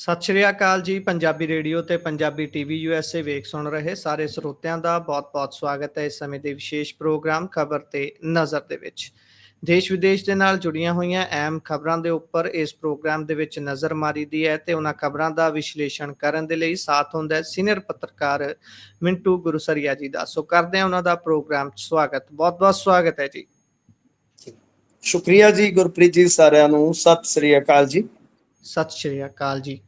ਸਤਿ ਸ਼੍ਰੀ ਅਕਾਲ ਜੀ ਪੰਜਾਬੀ ਰੇਡੀਓ ਤੇ ਪੰਜਾਬੀ ਟੀਵੀ ਯੂਐਸਏ ਵੇਖ ਸੁਣ ਰਹੇ ਸਾਰੇ ਸਰੋਤਿਆਂ ਦਾ ਬਹੁਤ-ਬਹੁਤ ਸਵਾਗਤ ਹੈ ਇਸ ਸਮੇਂ ਦੇ ਵਿਸ਼ੇਸ਼ ਪ੍ਰੋਗਰਾਮ ਖਬਰ ਤੇ ਨਜ਼ਰ ਦੇ ਵਿੱਚ। ਦੇਸ਼ ਵਿਦੇਸ਼ ਦੇ ਨਾਲ ਜੁੜੀਆਂ ਹੋਈਆਂ ਅਹਿਮ ਖਬਰਾਂ ਦੇ ਉੱਪਰ ਇਸ ਪ੍ਰੋਗਰਾਮ ਦੇ ਵਿੱਚ ਨਜ਼ਰ ਮਾਰੀਦੀ ਹੈ ਤੇ ਉਹਨਾਂ ਖਬਰਾਂ ਦਾ ਵਿਸ਼ਲੇਸ਼ਣ ਕਰਨ ਦੇ ਲਈ ਸਾਥ ਹੁੰਦਾ ਹੈ ਸੀਨੀਅਰ ਪੱਤਰਕਾਰ ਮਿੰਟੂ ਗੁਰਸਰੀਆ ਜੀ ਦਾ। ਸੋ ਕਰਦੇ ਹਾਂ ਉਹਨਾਂ ਦਾ ਪ੍ਰੋਗਰਾਮ 'ਚ ਸਵਾਗਤ। ਬਹੁਤ-ਬਹੁਤ ਸਵਾਗਤ ਹੈ ਜੀ। ਸ਼ੁਕਰੀਆ ਜੀ ਗੁਰਪ੍ਰੀਤ ਜੀ ਸਾਰਿਆਂ ਨੂੰ। ਸਤਿ ਸ੍ਰੀ ਅਕਾਲ ਜੀ। ਸਤਿ ਸ਼੍ਰੀ ਅਕਾਲ ਜੀ।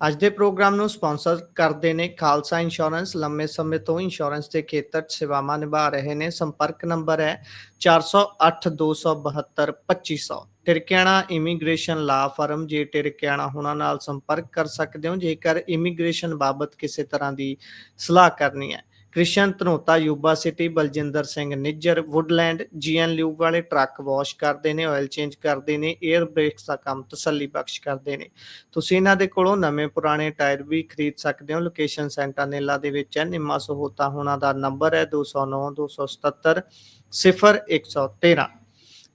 ਅੱਜ ਦੇ ਪ੍ਰੋਗਰਾਮ ਨੂੰ ਸਪਾਂਸਰ ਕਰਦੇ ਨੇ ਖਾਲਸਾ ਇੰਸ਼ੋਰੈਂਸ। ਲੰਮੇ ਸਮੇਂ ਤੋਂ ਇੰਸ਼ੋਰੈਂਸ ਦੇ ਖੇਤਰ 'ਚ ਸੇਵਾਵਾਂ ਨਿਭਾ ਰਹੇ ਨੇ। ਸੰਪਰਕ ਨੰਬਰ ਹੈ 4082722500 ਟਿਰਕਿਆਣਾ ਇਮੀਗ੍ਰੇਸ਼ਨ ਲਾ ਫਰਮ, ਜੇ ਟਿਰਕਿਆਣਾ ਹੁਣਾਂ ਨਾਲ ਸੰਪਰਕ ਕਰ ਸਕਦੇ ਹੋ, ਜੇਕਰ ਇਮੀਗ੍ਰੇਸ਼ਨ ਬਾਬਤ ਕਿਸੇ ਤਰ੍ਹਾਂ ਦੀ ਸਲਾਹ ਕਰਨੀ ਹੈ। Krishan Dhanota, Yuba City, Baljinder Singh Nijjar, Woodland, GN lube ਵਾਲੇ ਟਰੱਕ ਵਾਸ਼ ਕਰਦੇ ਨੇ ਆਇਲ ਚੇਂਜ ਕਰਦੇ ਨੇ 에ਅਰ ਬ੍ਰੇਕਸ ਦਾ ਕੰਮ ਤਸੱਲੀ ਬਖਸ਼ ਕਰਦੇ ਨੇ। ਤੁਸੀਂ ਇਹਨਾਂ ਦੇ ਕੋਲੋਂ ਨਵੇਂ ਪੁਰਾਣੇ ਟਾਇਰ ਵੀ ਖਰੀਦ ਸਕਦੇ ਹੋ। ਲੋਕੇਸ਼ਨ ਸੈਂਟਰ ਸੈਂਟਾਨੇਲਾ ਦੇ ਵਿੱਚ ਹੈ। ਨਿੰਮਾ ਸਹੋਤਾ ਹੋਣਾ ਦਾ ਨੰਬਰ ਹੈ 209 277 0113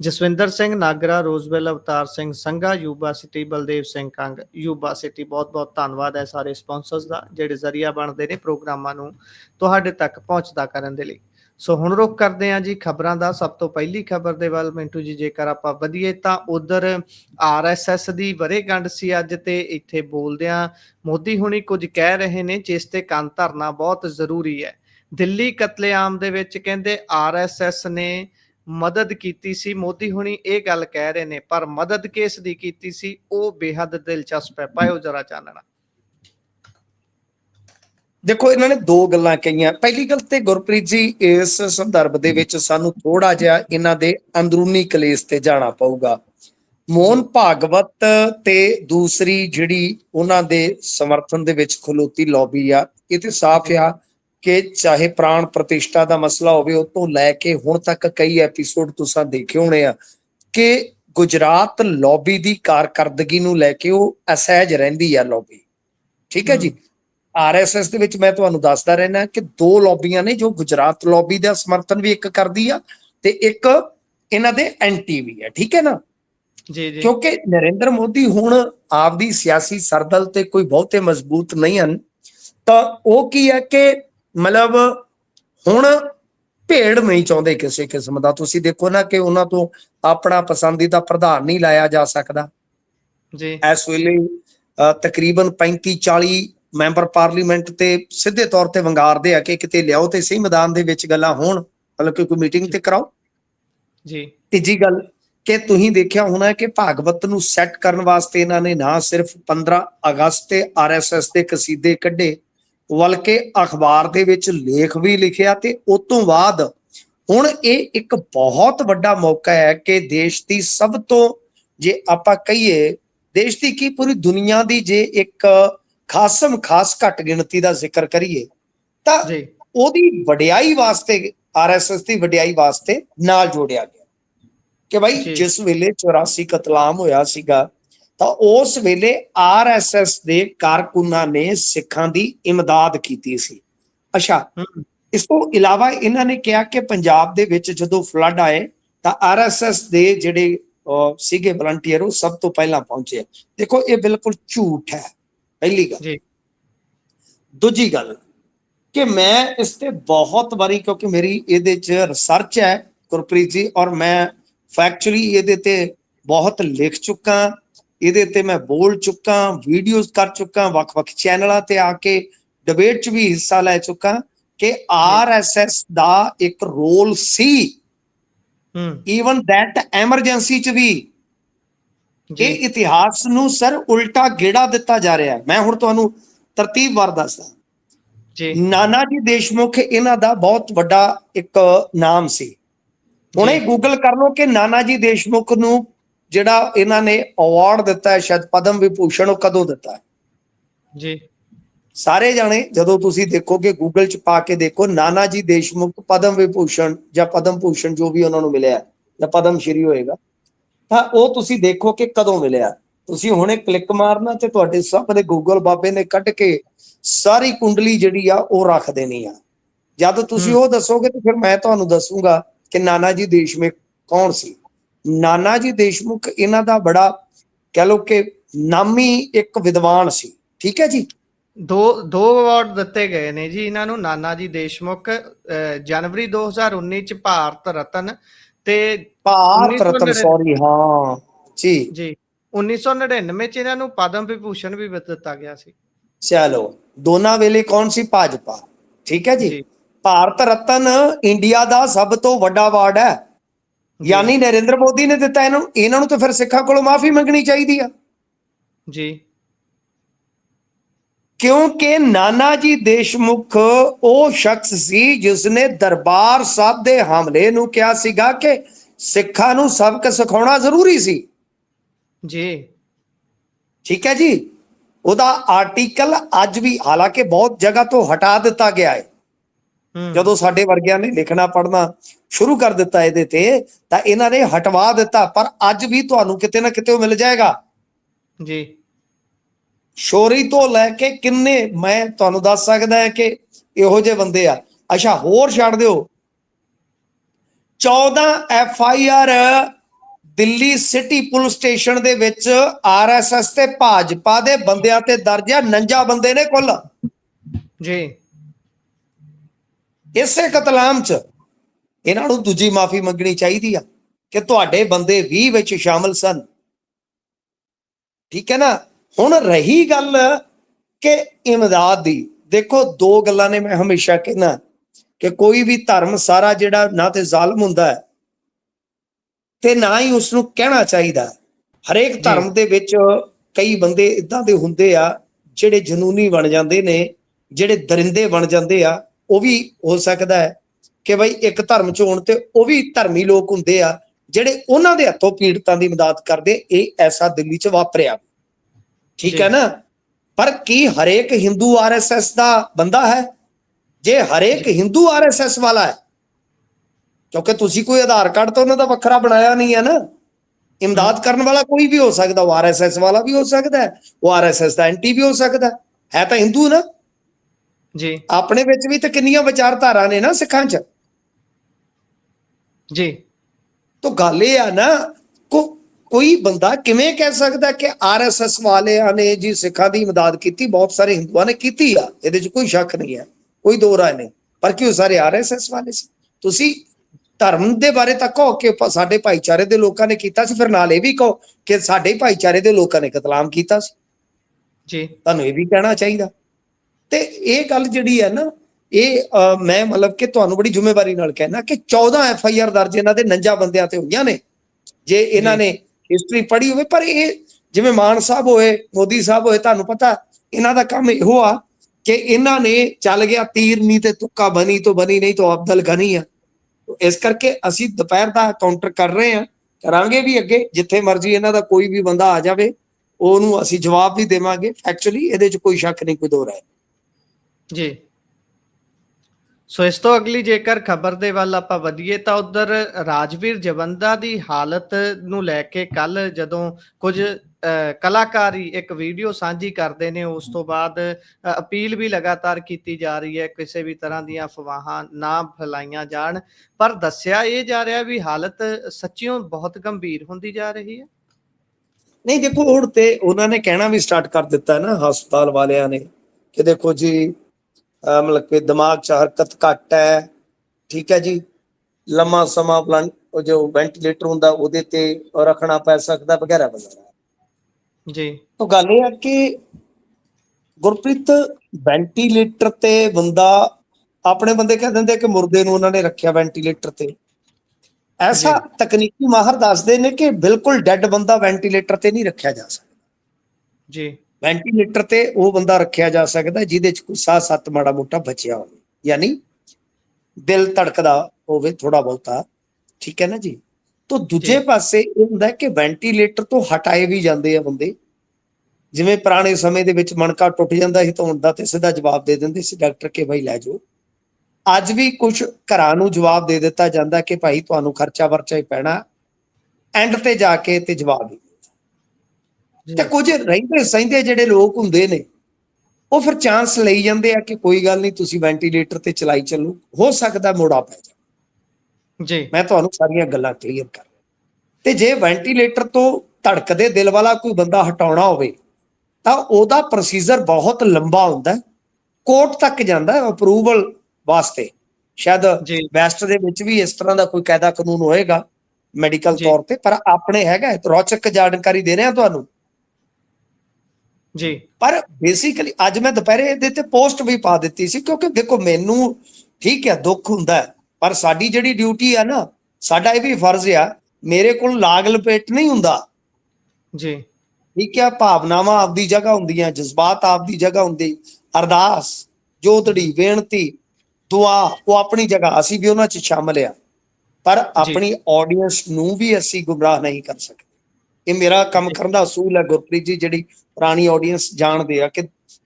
Jaswinder Singh, Nagra, Roseville, Avtar Singh Sangha, Yuba City, Baldev Singh Kang. Yuba City, ਬਹੁਤ ਬਹੁਤ ਧੰਨਵਾਦ ਹੈ ਸਾਰੇ ਸਪਾਂਸਰਸ ਦਾ, ਜਿਹੜੇ ਜ਼ਰੀਆ ਬਣਦੇ ਨੇ ਪ੍ਰੋਗਰਾਮਾਂ ਨੂੰ ਤੁਹਾਡੇ ਤੱਕ ਪਹੁੰਚਦਾ ਕਰਨ ਦੇ ਲਈ। ਸੋ ਹੁਣ ਰੁਕ ਕਰਦੇ ਹਾਂ ਜੀ ਖਬਰਾਂ ਦਾ। ਸਭ ਤੋਂ ਪਹਿਲੀ ਖਬਰ ਦੇ ਵੱਲ ਮਿੰਟੂ ਜੀ, ਜੇਕਰ ਆਪਾਂ ਵਧੀਏ ਤਾਂ ਉਧਰ ਆਰਐਸਐਸ ਦੀ ਵਰੇਗੰਢ ਸੀ ਅੱਜ ਤੇ ਇੱਥੇ ਬੋਲਦਿਆਂ ਮੋਦੀ ਹੁਣੀ ਕੁਝ ਕਹਿ ਰਹੇ ਨੇ, ਜਿਸ ਤੇ ਕੰਨ ਧਰਨਾ ਬਹੁਤ ਜ਼ਰੂਰੀ ਹੈ। ਦਿੱਲੀ ਕਤਲੇਆਮ ਦੇ ਵਿੱਚ ਕਹਿੰਦੇ ਆਰਐਸਐਸ ਨੇ ਮਦਦ ਕੀਤੀ ਸੀ। ਮੋਦੀ ਹੁਣੀ ਇਹ ਗੱਲ ਕਹਿ ਰਹੇ ਨੇ, ਪਰ ਮਦਦ ਕਿਸ ਦੀ ਕੀਤੀ ਸੀ? ਉਹ ਬੇਹੱਦ ਦਿਲਚਸਪ ਹੈ। ਪਾਇਓ ਜਰਾ ਚਾਨਣਾ। ਦੇਖੋ, ਇਹਨਾਂ ਨੇ ਦੋ ਗੱਲਾਂ ਕਹੀਆਂ। ਪਹਿਲੀ ਗੱਲ ਤੇ ਗੁਰਪ੍ਰੀਤ ਜੀ, ਇਸ ਸੰਦਰਭ ਦੇ ਵਿੱਚ ਸਾਨੂੰ ਥੋੜਾ ਜਿਹਾ ਇਹਨਾਂ ਦੇ ਅੰਦਰੂਨੀ ਕਲੇਸ਼ ਤੇ ਜਾਣਾ ਪਊਗਾ। ਮੋਹਨ ਭਾਗਵਤ ਤੇ ਦੂਸਰੀ ਜਿਹੜੀ ਉਹਨਾਂ ਦੇ ਸਮਰਥਨ ਦੇ ਵਿੱਚ ਖਲੋਤੀ ਲੌਬੀ ਆ, ਇਹ ਤੇ ਸਾਫ਼ ਆ। ਕਿ ਚਾਹੇ ਪ੍ਰਾਣ ਪ੍ਰਤਿਸ਼ਠਾ ਦਾ ਮਸਲਾ ਹੋਵੇ ਉਹ ਤੋਂ ਲੈ ਕੇ ਹੁਣ ਤੱਕ ਕਈ ਐਪੀਸੋਡ ਤੁਸੀਂ ਦੇਖੇ ਹੋਣੇ ਆ ਕਿ ਗੁਜਰਾਤ ਲੌਬੀ ਦੀ ਕਾਰਕਰਦਗੀ ਨੂੰ ਲੈ ਕੇ ਉਹ ਅਸਹਿਜ ਰਹਿੰਦੀ ਆ ਲੌਬੀ ਠੀਕ ਹੈ ਜੀ? ਆਰਐਸਐਸ ਦੇ ਵਿੱਚ ਮੈਂ ਤੁਹਾਨੂੰ ਦੱਸਦਾ ਰਹਿਣਾ ਕਿ ਦੋ ਲੌਬੀਆਂ ਨੇ ਜੋ ਗੁਜਰਾਤ ਲੌਬੀ ਦਾ ਸਮਰਥਨ ਵੀ ਇੱਕ ਕਰਦੀ ਆ ਤੇ ਇੱਕ ਇਹਨਾਂ ਦੇ ਐਂਟੀ ਵੀ ਹੈ ਠੀਕ ਹੈ ਨਾ? ਜੀ ਜੀ। ਕਿਉਂਕਿ ਨਰਿੰਦਰ ਮੋਦੀ ਹੁਣ ਆਪਦੀ ਸਿਆਸੀ ਸਰਦਲ ਤੇ ਕੋਈ ਬਹੁਤੇ ਮਜ਼ਬੂਤ ਨਹੀਂ ਹਨ ਤਾਂ ਉਹ ਕੀ ਹੈ ਕਿ ਮਤਲਬ ਹੁਣ ਭੇੜ ਨਹੀਂ ਚਾਹੁੰਦੇ ਕਿਸੇ ਕਿਸਮ ਦਾ। ਤੁਸੀਂ ਦੇਖੋ ਨਾ ਕਿ ਉਹਨਾਂ ਤੋਂ ਆਪਣਾ ਪਸੰਦੀਦਾ ਪ੍ਰਧਾਨ ਨਹੀਂ ਲਾਇਆ ਜਾ ਸਕਦਾ। ਜੀ। ਇਸ ਵੇਲੇ ਤਕਰੀਬਨ 35 40 ਮੈਂਬਰ ਪਾਰਲੀਮੈਂਟ ਤੇ ਸਿੱਧੇ ਤੌਰ ਤੇ ਵੰਗਾਰਦੇ ਆ ਕਿ ਕਿਤੇ ਲਿਆਓ ਤੇ ਸਹੀ ਮੈਦਾਨ ਦੇ ਵਿੱਚ ਗੱਲਾਂ ਹੋਣ ਮਤਲਬ ਕਿ ਕੋਈ ਮੀਟਿੰਗ ਤੇ ਕਰਾਓ। ਜੀ। ਤੀਜੀ ਗੱਲ ਕਿ ਤੁਸੀਂ ਦੇਖਿਆ ਹੋਣਾ ਕਿ ਭਾਗਵਤ ਨੂੰ ਸੈੱਟ ਕਰਨ ਵਾਸਤੇ ਇਹਨਾਂ ਨੇ ਨਾ ਸਿਰਫ 15 ਅਗਸਤ ਤੇ ਆਰਐਸਐਸ ਦੇ ਕਸੀਦੇ ਕੱਢੇ ਬਲਕਿ ਅਖਬਾਰ ਦੇ ਵਿੱਚ ਲੇਖ ਵੀ ਲਿਖਿਆ ਤੇ ਉਸ ਤੋਂ ਬਾਅਦ ਹੁਣ ਇਹ ਇੱਕ ਬਹੁਤ ਵੱਡਾ ਮੌਕਾ ਹੈ ਕਿ ਦੇਸ਼ ਦੀ ਸਭ ਤੋਂ ਜੇ ਆਪਾਂ ਕਹੀਏ ਦੇਸ਼ ਦੀ ਕੀ ਪੂਰੀ ਦੁਨੀਆ ਦੀ ਜੇ ਇੱਕ ਖਾਸਮ ਖਾਸ ਘੱਟ ਗਿਣਤੀ ਦਾ ਜ਼ਿਕਰ ਕਰੀਏ ਤਾਂ ਉਹਦੀ ਵਡਿਆਈ ਵਾਸਤੇ ਆਰਐਸਐਸ ਦੀ ਵਡਿਆਈ ਵਾਸਤੇ ਨਾਲ ਜੋੜਿਆ ਗਿਆ ਕਿ ਭਾਈ। ਜਿਸ ਵੇਲੇ 84 ਕਤਲਾਮ ਹੋਇਆ ਸੀਗਾ ਤਾਂ ਉਸ ਵੇਲੇ ਆਰਐਸਐਸ ਦੇ ਕਾਰਕੁਨਾਂ ਨੇ ਸਿੱਖਾਂ ਦੀ ਇਮਦਾਦ ਕੀਤੀ ਸੀ। ਅੱਛਾ ਇਸ ਤੋਂ ਇਲਾਵਾ ਇਹਨਾਂ ਨੇ ਕਿਹਾ ਕਿ ਪੰਜਾਬ ਦੇ ਵਿੱਚ ਜਦੋਂ ਫਲੱਡ ਆਏ ਤਾਂ ਆਰਐਸਐਸ ਦੇ ਜਿਹੜੇ ਸੀਗੇ ਵਲੰਟੀਅਰ ਉਹ ਸਭ ਤੋਂ ਪਹਿਲਾਂ ਪਹੁੰਚੇ। ਦੇਖੋ ਇਹ ਬਿਲਕੁਲ ਝੂਠ ਹੈ। ਪਹਿਲੀ ਗੱਲ। ਜੀ। ਦੂਜੀ ਗੱਲ ਕਿ ਮੈਂ ਇਸ ਤੇ ਬਹੁਤ ਵਾਰੀ ਕਿਉਂਕਿ ਮੇਰੀ ਇਹਦੇ 'ਚ ਰਿਸਰਚ ਹੈ ਗੁਰਪ੍ਰੀਤ ਜੀ ਔਰ ਮੈਂ ਫੈਕਚੁਅਲੀ ਇਹਦੇ ਤੇ ਬਹੁਤ ਲਿਖ ਚੁੱਕਾ। ਇਹਦੇ ਤੇ ਮੈਂ ਬੋਲ ਚੁੱਕਾ ਵੀਡੀਓਜ਼ ਕਰ ਚੁੱਕਾ ਵੱਖ-ਵੱਖ ਚੈਨਲਾਂ ਤੇ ਆ ਕੇ ਡਿਬੇਟ 'ਚ ਵੀ ਹਿੱਸਾ ਲੈ ਚੁੱਕਾ ਕਿ ਆਰਐਸਐਸ ਦਾ ਇੱਕ ਰੋਲ ਸੀ। ਹੂੰ। ਈਵਨ ਦੈਟ ਐਮਰਜੈਂਸੀ 'ਚ ਵੀ। ਇਹ ਇਤਿਹਾਸ ਨੂੰ ਸਰ ਉਲਟਾ ਗੇੜਾ ਦਿੱਤਾ ਜਾ ਰਿਹਾ। ਹੈ ਮੈਂ ਹੁਣ ਤੁਹਾਨੂੰ ਤਰਤੀਬ ਵਾਰ ਦੱਸਦਾ। ਜੀ। ਨਾਨਾ ਜੀ ਦੇਸ਼ਮੁਖ ਇਹਨਾਂ ਦਾ ਬਹੁਤ ਵੱਡਾ ਇੱਕ ਨਾਮ ਸੀ। ਹੁਣੇ। ਗੂਗਲ ਕਰ ਲਓ ਕਿ ਨਾਨਾ ਜੀ ਦੇਸ਼ਮੁਖ ਨੂੰ ਜਿਹੜਾ ਇਹਨਾਂ ਨੇ ਅਵਾਰਡ ਦਿੱਤਾ ਹੈ ਸ਼ਾਇਦ ਪਦਮ ਵਿਭੂਸ਼ਣ ਉਹ ਕਦੋਂ ਦਿੱਤਾ ਹੈ? ਜੀ। ਸਾਰੇ ਜਾਣੇ ਜਦੋਂ ਤੁਸੀਂ ਦੇਖੋਗੇ ਗੂਗਲ 'ਚ ਪਾ ਕੇ ਦੇਖੋ ਨਾਨਾ ਜੀ ਦੇਸ਼ਮੁਖ ਪਦਮ ਵਿਭੂਸ਼ਣ ਜਾਂ ਪਦਮ ਭੂਸ਼ਣ ਜੋ ਵੀ ਉਹਨਾਂ ਨੂੰ ਮਿਲਿਆ ਹੈ, ਜਾਂ ਪਦਮ ਸ਼੍ਰੀ ਹੋਏਗਾ ਤਾਂ ਉਹ ਤੁਸੀਂ ਦੇਖੋ ਕਿ ਕਦੋਂ ਮਿਲਿਆ ਤੁਸੀਂ ਹੁਣੇ ਕਲਿੱਕ ਮਾਰਨਾ ਤੇ ਤੁਹਾਡੇ ਸਾਹਮਣੇ ਗੂਗਲ ਬਾਬੇ ਨੇ ਕੱਢ ਕੇ ਸਾਰੀ ਕੁੰਡਲੀ ਜਿਹੜੀ ਆ ਉਹ ਰੱਖ ਦੇਣੀ ਆ। ਜਦ ਤੁਸੀਂ। ਉਹ ਦੱਸੋਗੇ ਤੇ ਫਿਰ ਮੈਂ ਤੁਹਾਨੂੰ ਦੱਸੂਗਾ ਕਿ ਨਾਨਾ ਜੀ ਦੇਸ਼ਮੁਖ ਕੌਣ ਸੀ। ਨਾਨਾ ਜੀ ਦੇਸ਼ਮੁਖ ਇਹਨਾਂ ਦਾ ਬੜਾ ਕਹਿ ਲਓ ਕਿ ਨਾਮੀ ਇੱਕ ਵਿਦਵਾਨ ਸੀ। ਠੀਕ ਹੈ ਜੀ? ਦੋ ਦੋ ਅਵਾਰਡ ਦਿੱਤੇ ਗਏ ਨੇ ਜੀ ਇਹਨਾਂ ਨੂੰ ਨਾਨਾ ਜੀ ਦੇਸ਼ਮੁਖ ਜਨਵਰੀ 2019 ਚ ਭਾਰਤ ਰਤਨ ਤੇ ਭਾਰਤ 1999 ਰਤਨ ਸੌਰੀ ਹਾਂ ਜੀ। ਜੀ 1999 ਚ ਇਹਨਾਂ ਨੂੰ ਪਦਮ ਵਿਭੂਸ਼ਣ ਵੀ ਦਿੱਤਾ ਗਿਆ ਸੀ। ਚਲੋ ਦੋਨਾਂ ਵੇਲੇ ਕੌਣ ਸੀ? ਭਾਜਪਾ। ਠੀਕ ਹੈ ਜੀ? ਭਾਰਤ ਰਤਨ ਇੰਡੀਆ ਦਾ ਸਭ ਤੋਂ ਵੱਡਾ ਅਵਾਰਡ ਹੈ। ਯਾਨੀ ਨਰਿੰਦਰ ਮੋਦੀ ਨੇ ਦਿੱਤਾ ਇਹਨਾਂ ਨੂੰ ਇਹਨਾਂ ਨੂੰ ਤਾਂ ਫਿਰ ਸਿੱਖਾਂ ਕੋਲੋਂ ਮਾਫੀ ਮੰਗਣੀ ਚਾਹੀਦੀ ਆ। ਜੀ। ਕਿਉਂਕਿ ਨਾਨਾ ਜੀ ਦੇਸ਼ਮੁਖ ਉਹ ਸ਼ਖਸ ਸੀ ਜਿਸ ਨੇ ਦਰਬਾਰ ਸਾਹਿਬ ਦੇ ਹਮਲੇ ਨੂੰ ਕਿਹਾ ਸੀਗਾ ਕਿ ਸਿੱਖਾਂ ਨੂੰ ਸਬਕ ਸਿਖਾਉਣਾ ਜ਼ਰੂਰੀ ਸੀ। ਜੀ। ਠੀਕ ਹੈ ਜੀ? ਉਹਦਾ ਆਰਟੀਕਲ ਅੱਜ ਵੀ ਹਾਲਾਂਕਿ ਬਹੁਤ ਜਗ੍ਹਾ ਤੋਂ ਹਟਾ ਦਿੱਤਾ ਗਿਆ ਹੈ ਹੂੰ, ਜਦੋਂ ਸਾਡੇ ਵਰਗਿਆਂ ਨੇ ਲਿਖਣਾ ਪੜ੍ਹਨਾ ਸ਼ੁਰੂ ਕਰ ਦਿੱਤਾ ਇਹਦੇ ਤੇ ਤਾਂ ਇਹਨਾਂ ਨੇ ਹਟਵਾ ਦਿੱਤਾ ਪਰ ਅੱਜ ਵੀ ਤੁਹਾਨੂੰ ਕਿਤੇ ਨਾ ਕਿਤੇ ਉਹ ਮਿਲ ਜਾਏਗਾ। ਜੀ। ਸ਼ੋਰੀ ਤੋਂ ਲੈ ਕੇ ਕਿੰਨੇ ਮੈਂ ਤੁਹਾਨੂੰ ਦੱਸ ਸਕਦਾ ਹੈ ਕਿ ਇਹੋ ਜਿਹੇ ਬੰਦੇ ਆ। ਅੱਛਾ ਹੋਰ ਛੱਡ ਦਿਓ। 14 F I R Delhi city police station ਦੇ ਵਿੱਚ ਆਰ ਐਸ ਐਸ ਤੇ ਭਾਜਪਾ ਦੇ ਬੰਦਿਆਂ ਤੇ ਦਰਜ ਆ। 49 ਬੰਦੇ ਨੇ ਕੁੱਲ। ਜੀ। ਇਸੇ ਕਤਲਾਮ ਚ ਇਹਨਾਂ ਨੂੰ ਦੂਜੀ ਮਾਫੀ ਮੰਗਣੀ ਚਾਹੀਦੀ ਆ ਕਿ ਤੁਹਾਡੇ ਬੰਦੇ ਵੀ ਵਿੱਚ ਸ਼ਾਮਲ ਸਨ ਠੀਕ ਹੈ ਨਾ ਹੁਣ ਰਹੀ ਗੱਲ ਕਿ ਇਮਦਾਦ ਦੀ ਦੇਖੋ ਦੋ ਗੱਲਾਂ ਨੇ ਮੈਂ ਹਮੇਸ਼ਾ ਕਹਿੰਦਾ ਕਿ ਕੋਈ ਵੀ ਧਰਮ ਸਾਰਾ ਜਿਹੜਾ ਨਾ ਤੇ ਜ਼ਾਲਮ ਹੁੰਦਾ ਹੈ ਤੇ ਨਾ ਹੀ ਉਸ ਨੂੰ ਕਹਿਣਾ ਚਾਹੀਦਾ। ਹਰੇਕ। ਧਰਮ ਦੇ ਵਿੱਚ ਕਈ ਬੰਦੇ ਇਦਾਂ ਦੇ ਹੁੰਦੇ ਆ ਜਿਹੜੇ ਜਨੂਨੀ ਬਣ ਜਾਂਦੇ ਨੇ ਜਿਹੜੇ ਦਰਿੰਦੇ ਬਣ ਜਾਂਦੇ ਆ ਉਹ ਵੀ ਹੋ ਸਕਦਾ ਹੈ ਕਿ ਬਈ ਇੱਕ ਧਰਮ ਚ ਹੋਣ ਤੇ ਉਹ ਵੀ ਧਰਮੀ ਲੋਕ ਹੁੰਦੇ ਆ ਜਿਹੜੇ ਉਹਨਾਂ ਦੇ ਹੱਥੋਂ ਪੀੜਤਾਂ ਦੀ ਮਦਦ ਕਰਦੇ ਇਹ ਐਸਾ ਦਿੱਲੀ ਚ ਵਾਪਰਿਆ। ਠੀਕ। ਹੈ ਨਾ? ਪਰ ਕੀ ਹਰੇਕ ਹਿੰਦੂ ਆਰਐਸਐਸ ਦਾ ਬੰਦਾ ਹੈ? ਜੇ ਹਰੇਕ ਹਿੰਦੂ ਆਰਐਸਐਸ ਵਾਲਾ ਹੈ ਕਿਉਂਕਿ ਤੁਸੀਂ ਕੋਈ ਆਧਾਰ ਕਾਰਡ ਤਾਂ ਉਹਨਾਂ ਦਾ ਵੱਖਰਾ ਬਣਾਇਆ ਨਹੀਂ ਹੈ ਨਾ। ਇਮਦਾਦ ਕਰਨ ਵਾਲਾ ਕੋਈ ਵੀ ਹੋ ਸਕਦਾ ਉਹ ਆਰਐਸਐਸ ਵਾਲਾ ਵੀ ਹੋ ਸਕਦਾ ਉਹ ਆਰਐਸਐਸ ਦਾ ਐਂਟੀ ਵੀ ਹੋ ਸਕਦਾ। ਹੈ। ਹੈ ਤਾਂ ਹਿੰਦੂ ਨਾ? ਜੀ। ਆਪਣੇ ਵਿੱਚ ਵੀ ਤਾਂ ਕਿੰਨੀਆਂ ਵਿਚਾਰਧਾਰਾ ਨੇ ਨਾ ਸਿੱਖਾਂ 'ਚ। ਜੀ। ਤਾਂ ਗੱਲ ਇਹ ਆ ਨਾ ਕੋ ਕੋਈ ਬੰਦਾ ਕਿਵੇਂ ਕਹਿ ਸਕਦਾ ਕਿ ਆਰਐਸਐਸ ਵਾਲਿਆਂ ਨੇ ਜੀ ਸਿੱਖਾਂ ਦੀ ਇਮਦਾਦ ਕੀਤੀ ਬਹੁਤ ਸਾਰੇ ਹਿੰਦੂਆਂ ਨੇ ਕੀਤੀ ਆ ਇਹਦੇ 'ਚ ਕੋਈ ਸ਼ੱਕ ਨਹੀਂ ਹੈ ਕੋਈ ਦੋ ਰਾਏ ਨਹੀਂ। ਪਰ ਕਿ ਉਹ ਸਾਰੇ ਆਰਐਸਐਸ ਵਾਲੇ ਸੀ? ਤੁਸੀਂ ਧਰਮ ਦੇ ਬਾਰੇ ਤਾਂ ਕਹੋ ਕਿ ਸਾਡੇ ਭਾਈਚਾਰੇ ਦੇ ਲੋਕਾਂ ਨੇ ਕੀਤਾ ਸੀ ਫਿਰ ਨਾਲ ਇਹ ਵੀ ਕਹੋ ਕਿ ਸਾਡੇ ਭਾਈਚਾਰੇ ਦੇ ਲੋਕਾਂ ਨੇ ਕਤਲਾਮ ਕੀਤਾ ਸੀ। ਜੀ। ਤੁਹਾਨੂੰ ਇਹ ਵੀ ਕਹਿਣਾ ਚਾਹੀਦਾ। ਤੇ ਇਹ ਗੱਲ ਜਿਹੜੀ ਹੈ ਨਾ, ਇਹ ਮੈਂ ਮਤਲਬ ਕਿ ਤੁਹਾਨੂੰ ਬੜੀ ਜ਼ਿੰਮੇਵਾਰੀ ਨਾਲ ਕਹਿਣਾ ਕਿ 14 ਐਫ ਆਈ ਆਰ ਦਰਜ ਇਹਨਾਂ ਦੇ 49 ਬੰਦਿਆਂ ਤੇ ਹੋਈਆਂ ਨੇ। ਜੇ ਇਹਨਾਂ ਨੇ ਹਿਸਟਰੀ ਪੜ੍ਹੀ ਹੋਵੇ, ਪਰ ਇਹ ਜਿਵੇਂ ਮਾਨ ਸਾਹਿਬ ਹੋਏ, ਮੋਦੀ ਸਾਹਿਬ ਹੋਏ, ਤੁਹਾਨੂੰ ਪਤਾ ਇਹਨਾਂ ਦਾ ਕੰਮ ਇਹੋ ਆ ਕਿ ਇਹਨਾਂ ਨੇ ਚੱਲ ਗਿਆ ਤੀਰ ਨਹੀਂ ਤੇ ਤੁੱਕਾ ਬਣੀ ਤੋਂ ਬਣੀ, ਨਹੀਂ ਤੋਂ ਅਬਦਲ ਗਨੀ ਆ। ਇਸ ਕਰਕੇ ਅਸੀਂ ਦੁਪਹਿਰ ਦਾ ਕਾਊਂਟਰ ਕਰ ਰਹੇ ਹਾਂ। ਕਰਾਂਗੇ ਵੀ ਅੱਗੇ, ਜਿੱਥੇ ਮਰਜ਼ੀ ਇਹਨਾਂ ਦਾ ਕੋਈ ਵੀ ਬੰਦਾ ਆ ਜਾਵੇ, ਉਹਨੂੰ ਅਸੀਂ ਜਵਾਬ ਵੀ ਦੇਵਾਂਗੇ। ਐਕਚੁਅਲੀ ਇਹਦੇ 'ਚ ਕੋਈ ਸ਼ੱਕ ਨਹੀਂ, ਕੋਈ ਦੋ ਰਾਏ ਜੀ। ਸੋ ਇਸ ਤੋਂ ਅਗਲੀ ਜੇਕਰ ਖਬਰ ਦੇ ਵੱਲ ਆਪਾਂ ਵਧੀਏ ਤਾਂ ਉਧਰ ਰਾਜਵੀਰ ਜਵੰਦਾ ਦੀ ਹਾਲਤ ਨੂੰ ਲੈ ਕੇ ਕੱਲ ਜਦੋਂ ਕੁਝ ਅ, ਕਲਾਕਾਰ ਇੱਕ ਵੀਡੀਓ ਸਾਂਝੀ ਕਰਦੇ ਨੇ ਉਸ ਤੋਂ ਬਾਅਦ ਅਪੀਲ ਵੀ ਲਗਾਤਾਰ ਕੀਤੀ ਜਾ ਰਹੀ ਹੈ ਕਿਸੇ ਵੀ ਤਰ੍ਹਾਂ ਦੀਆਂ ਅਫਵਾਹਾਂ ਨਾ ਫੈਲਾਈਆਂ ਜਾਣ। ਪਰ ਦੱਸਿਆ ਇਹ ਜਾ ਰਿਹਾ ਵੀ ਹਾਲਤ ਸੱਚਿਓ ਬਹੁਤ ਗੰਭੀਰ ਹੁੰਦੀ ਜਾ ਰਹੀ ਹੈ। ਨਹੀਂ ਦੇਖੋ ਹੁਣ ਤੇ ਉਹਨਾਂ ਨੇ ਕਹਿਣਾ ਵੀ ਸਟਾਰਟ ਕਰ ਦਿੱਤਾ ਨਾ ਹਸਪਤਾਲ ਵਾਲਿਆਂ ਨੇ ਕਿ ਦੇਖੋ ਜੀ ਮਤਲਬ ਕਿ ਦਿਮਾਗ 'ਚ ਹਰਕਤ ਘੱਟ ਹੈ। ਠੀਕ ਹੈ ਜੀ। ਲੰਮਾ ਸਮਾਂ ਉਹ ਜੋ ਵੈਂਟੀਲੇਟਰ ਹੁੰਦਾ ਉਹਦੇ ਤੇ ਰੱਖਣਾ ਪੈ ਸਕਦਾ ਵਗੈਰਾ ਵਗੈਰਾ। ਜੀ। ਤਾਂ ਗੱਲ ਇਹ ਹੈ ਕਿ ਗੁਰਪ੍ਰੀਤ ਵੈਂਟੀਲੇਟਰ ਤੇ ਬੰਦਾ ਆਪਣੇ ਬੰਦੇ ਕਹਿ ਦਿੰਦੇ ਕਿ ਮੁਰਦੇ ਨੂੰ ਉਹਨਾਂ ਨੇ ਰੱਖਿਆ ਵੈਂਟੀਲੇਟਰ ਤੇ। ਐਸਾ ਤਕਨੀਕੀ ਮਾਹਰ ਦੱਸਦੇ ਨੇ ਕਿ ਬਿਲਕੁਲ ਡੈੱਡ ਬੰਦਾ ਵੈਂਟੀਲੇਟਰ ਤੇ ਨਹੀਂ ਰੱਖਿਆ ਜਾ ਸਕਦਾ। ਜੀ। ਵੈਂਟੀਲੇਟਰ ਤੇ ਉਹ ਬੰਦਾ ਰੱਖਿਆ ਜਾ ਸਕਦਾ ਜਿਹਦੇ ਚ ਕੋਈ ਸਾਹ ਸੱਤ ਮਾੜਾ ਮੋਟਾ ਬਚਿਆ ਹੋਵੇ। ਯਾਨੀ ਦਿਲ ਧੜਕਦਾ ਹੋਵੇ ਥੋੜਾ ਬਹੁਤਾ ਠੀਕ ਹੈ ਨਾ ਜੀ? ਤੋਂ ਦੂਜੇ। ਪਾਸੇ ਇਹ ਹੁੰਦਾ ਕਿ ਵੈਂਟੀਲੇਟਰ ਤੋਂ ਹਟਾਏ ਵੀ ਜਾਂਦੇ ਆ ਬੰਦੇ। ਜਿਵੇਂ ਪੁਰਾਣੇ ਸਮੇਂ ਦੇ ਵਿੱਚ ਮਣਕਾ ਟੁੱਟ ਜਾਂਦਾ ਸੀ ਤਾਂ ਹੁੰਦਾ ਤੇ ਸਿੱਧਾ ਜਵਾਬ ਦੇ ਦਿੰਦੇ ਸੀ ਡਾਕਟਰ ਕਿ ਭਾਈ ਲੈ ਜਾਓ। ਅੱਜ ਵੀ ਕੁਝ ਘਰਾਂ ਨੂੰ ਜਵਾਬ ਦੇ ਦਿੱਤਾ ਜਾਂਦਾ ਕਿ ਭਾਈ ਤੁਹਾਨੂੰ ਖਰਚਾ ਵਰਚਾ ਹੀ ਪੈਣਾ ਐਂਡ ਤੇ ਜਾ ਕੇ ਤੇ ਜਵਾਬ ਹੀ। ਤੇ ਕੁਝ ਰਹਿੰਦੇ ਸਹਿੰਦੇ ਜਿਹੜੇ ਲੋਕ ਹੁੰਦੇ ਨੇ ਉਹ ਫਿਰ ਚਾਂਸ ਲਈ ਜਾਂਦੇ ਆ ਕਿ ਕੋਈ ਗੱਲ ਨਹੀਂ ਤੁਸੀਂ ਵੈਂਟੀਲੇਟਰ ਤੇ ਚਲਾਈ ਚੱਲੋ ਹੋ ਸਕਦਾ ਮੋੜਾ ਪੈ ਜਾ ਜੀ। ਮੈਂ ਤੁਹਾਨੂੰ ਸਾਰੀਆਂ ਗੱਲਾਂ ਕਲੀਅਰ ਕਰ ਰਿਹਾ। ਤੇ ਜੇ ਵੈਂਟੀਲੇਟਰ ਤੋਂ ਧੜਕਦੇ ਦਿਲ ਵਾਲਾ ਕੋਈ ਬੰਦਾ ਹਟਾਉਣਾ ਹੋਵੇ ਤਾਂ ਉਹਦਾ ਪ੍ਰੋਸੀਜਰ ਬਹੁਤ ਲੰਬਾ ਹੁੰਦਾ ਕੋਰਟ ਤੱਕ ਜਾਂਦਾ ਅਪਰੂਵਲ ਵਾਸਤੇ। ਸ਼ਾਇਦ ਵੈਸਟ ਦੇ ਵਿੱਚ ਵੀ ਇਸ ਤਰ੍ਹਾਂ ਦਾ ਕੋਈ ਕਾਇਦਾ ਕਾਨੂੰਨ ਹੋਏਗਾ ਮੈਡੀਕਲ। ਤੌਰ ਤੇ ਪਰ ਆਪਣੇ ਹੈਗਾ ਰੌਚਕ ਜਾਣਕਾਰੀ ਦੇ ਰਿਹਾ ਤੁਹਾਨੂੰ। ਜੀ। ਪਰ ਬੇਸਿਕਲੀ ਅੱਜ ਮੈਂ ਦੁਪਹਿਰੇ ਇਹਦੇ ਤੇ ਪੋਸਟ ਵੀ ਪਾ ਦਿੱਤੀ ਸੀ ਕਿਉਂਕਿ ਦੇਖੋ ਮੈਨੂੰ ਠੀਕ ਹੈ ਦੁੱਖ ਹੁੰਦਾ ਪਰ ਸਾਡੀ ਜਿਹੜੀ ਡਿਊਟੀ ਆ ਨਾ ਸਾਡਾ ਇਹ ਵੀ ਫਰਜ਼ ਆ ਮੇਰੇ ਕੋਲ ਲਾਗ ਲਪੇਟ ਨਹੀਂ ਹੁੰਦਾ। ਜੀ। ਠੀਕ ਹੈ ਭਾਵਨਾਵਾਂ ਆਪਦੀ ਜਗ੍ਹਾ ਹੁੰਦੀਆਂ ਜਜ਼ਬਾਤ ਆਪਦੀ ਜਗ੍ਹਾ ਹੁੰਦੀ ਅਰਦਾਸ ਜੋਤੜੀ ਬੇਨਤੀ ਦੁਆ ਉਹ ਆਪਣੀ ਜਗ੍ਹਾ ਅਸੀਂ ਵੀ ਉਹਨਾਂ 'ਚ ਸ਼ਾਮਲ ਆ। ਪਰ ਆਪਣੀ ਆਡੀਅנס ਨੂੰ ਵੀ ਅਸੀਂ ਗੁੰਮਰਾਹ ਨਹੀਂ ਕਰ ਸਕਦੇ। ਇਹ ਮੇਰਾ ਕੰਮ ਕਰਨ ਦਾ ਅਸੂਲ ਹੈ ਗੁਰਪ੍ਰੀਤ ਜੀ ਜਿਹੜੀ ਪੁਰਾਣੀ ਆਡੀਅנס ਜਾਣਦੇ ਆ ਕਿ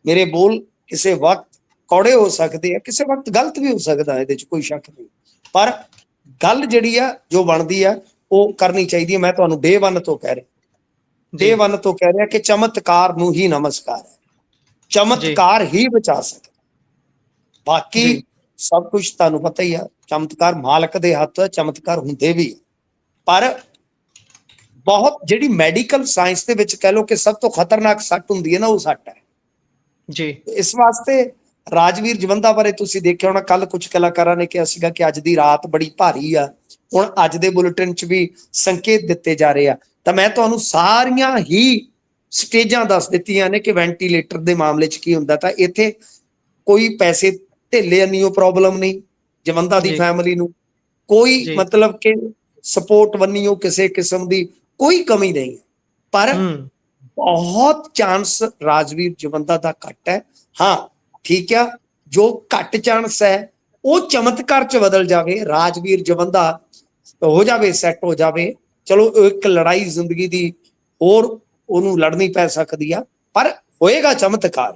ਮੇਰੇ ਬੋਲ ਕਿਸੇ ਵਕਤ ਕੌੜੇ ਹੋ ਸਕਦੇ ਆ ਕਿਸੇ ਵਕਤ ਗਲਤ ਵੀ ਹੋ ਸਕਦਾ ਇਹਦੇ 'ਚ ਕੋਈ ਸ਼ੱਕ ਨਹੀਂ। ਪਰ ਗੱਲ ਜਿਹੜੀ ਆ ਜੋ ਬਣਦੀ ਆ ਉਹ ਕਰਨੀ ਚਾਹੀਦੀ ਹੈ। ਮੈਂ ਤੁਹਾਨੂੰ ਡੇ 1 ਤੋਂ ਕਹਿ ਰਿਹਾ। ਡੇ 1 ਤੋਂ ਕਹਿ ਰਿਹਾ ਕਿ ਚਮਤਕਾਰ ਨੂੰ ਹੀ ਨਮਸਕਾਰ ਹੈ। ਚਮਤਕਾਰ ਹੀ ਬਚਾ ਸਕਦਾ। ਬਾਕੀ। ਸਭ ਕੁਝ ਤੁਹਾਨੂੰ ਪਤਾ ਹੀ ਆ ਚਮਤਕਾਰ ਮਾਲਕ ਦੇ ਹੱਥ ਹੈ ਚਮਤਕਾਰ ਹੁੰਦੇ ਵੀ। ਪਰ ਬਹੁਤ ਜਿਹੜੀ ਮੈਡੀਕਲ ਸਾਇੰਸ ਦੇ ਵਿੱਚ ਕਹਿ ਲੋ ਕਿ ਸਭ ਤੋਂ ਖਤਰਨਾਕ ਸੱਟ ਹੁੰਦੀ ਹੈ ਨਾ ਉਹ ਸੱਟ ਹੈ। ਜੀ। ਇਸ ਵਾਸਤੇ ਰਾਜਵੀਰ ਜਵੰਦਾ ਬਾਰੇ ਤੁਸੀਂ ਦੇਖਿਆ ਹੋਣਾ ਕੱਲ ਕੁਝ ਕਲਾਕਾਰਾਂ ਨੇ ਕਿਹਾ ਸੀਗਾ ਕਿ ਅੱਜ ਦੀ ਰਾਤ ਬੜੀ ਭਾਰੀ ਆ। ਹੁਣ ਅੱਜ ਦੇ ਬੁਲੇਟਿਨ 'ਚ ਵੀ ਸੰਕੇਤ ਦਿੱਤੇ ਜਾ ਰਹੇ ਆ। ਤਾਂ ਮੈਂ ਤੁਹਾਨੂੰ ਸਾਰੀਆਂ ਹੀ ਸਟੇਜਾਂ ਦੱਸ ਦਿੱਤੀਆਂ ਨੇ ਕਿ ਵੈਂਟੀਲੇਟਰ ਦੇ ਮਾਮਲੇ 'ਚ ਕੀ ਹੁੰਦਾ। ਤਾਂ ਇੱਥੇ ਕੋਈ ਪੈਸੇ ਢਿੱਲੇ ਨਹੀਂ ਪ੍ਰੋਬਲਮ ਨਹੀਂ ਜਵੰਦਾ ਦੀ। ਫੈਮਿਲੀ ਨੂੰ। ਕੋਈ। ਮਤਲਬ ਕਿ ਸਪੋਰਟ ਵੰਨੀਓ ਕਿਸੇ ਕਿਸਮ ਦੀ ਕੋਈ ਕਮੀ ਨਹੀਂ। ਹੈ। ਪਰ ਬਹੁਤ ਚਾਂਸ ਰਾਜਵੀਰ ਜਵੰਦਾ ਦਾ ਘੱਟ ਹੈ। ਹਾਂ ਠੀਕ ਆ। ਜੋ ਘੱਟ ਚਾਂਸ ਹੈ ਉਹ ਚਮਤਕਾਰ ਚ ਬਦਲ ਜਾਵੇ ਰਾਜਵੀਰ ਜਵੰਦਾ ਹੋ ਜਾਵੇ ਸੈੱਟ ਹੋ ਜਾਵੇ। ਚਲੋ ਇੱਕ ਲੜਾਈ ਜ਼ਿੰਦਗੀ ਦੀ ਹੋਰ ਉਹਨੂੰ ਲੜਨੀ ਪੈ ਸਕਦੀ ਆ ਪਰ ਹੋਏਗਾ ਚਮਤਕਾਰ।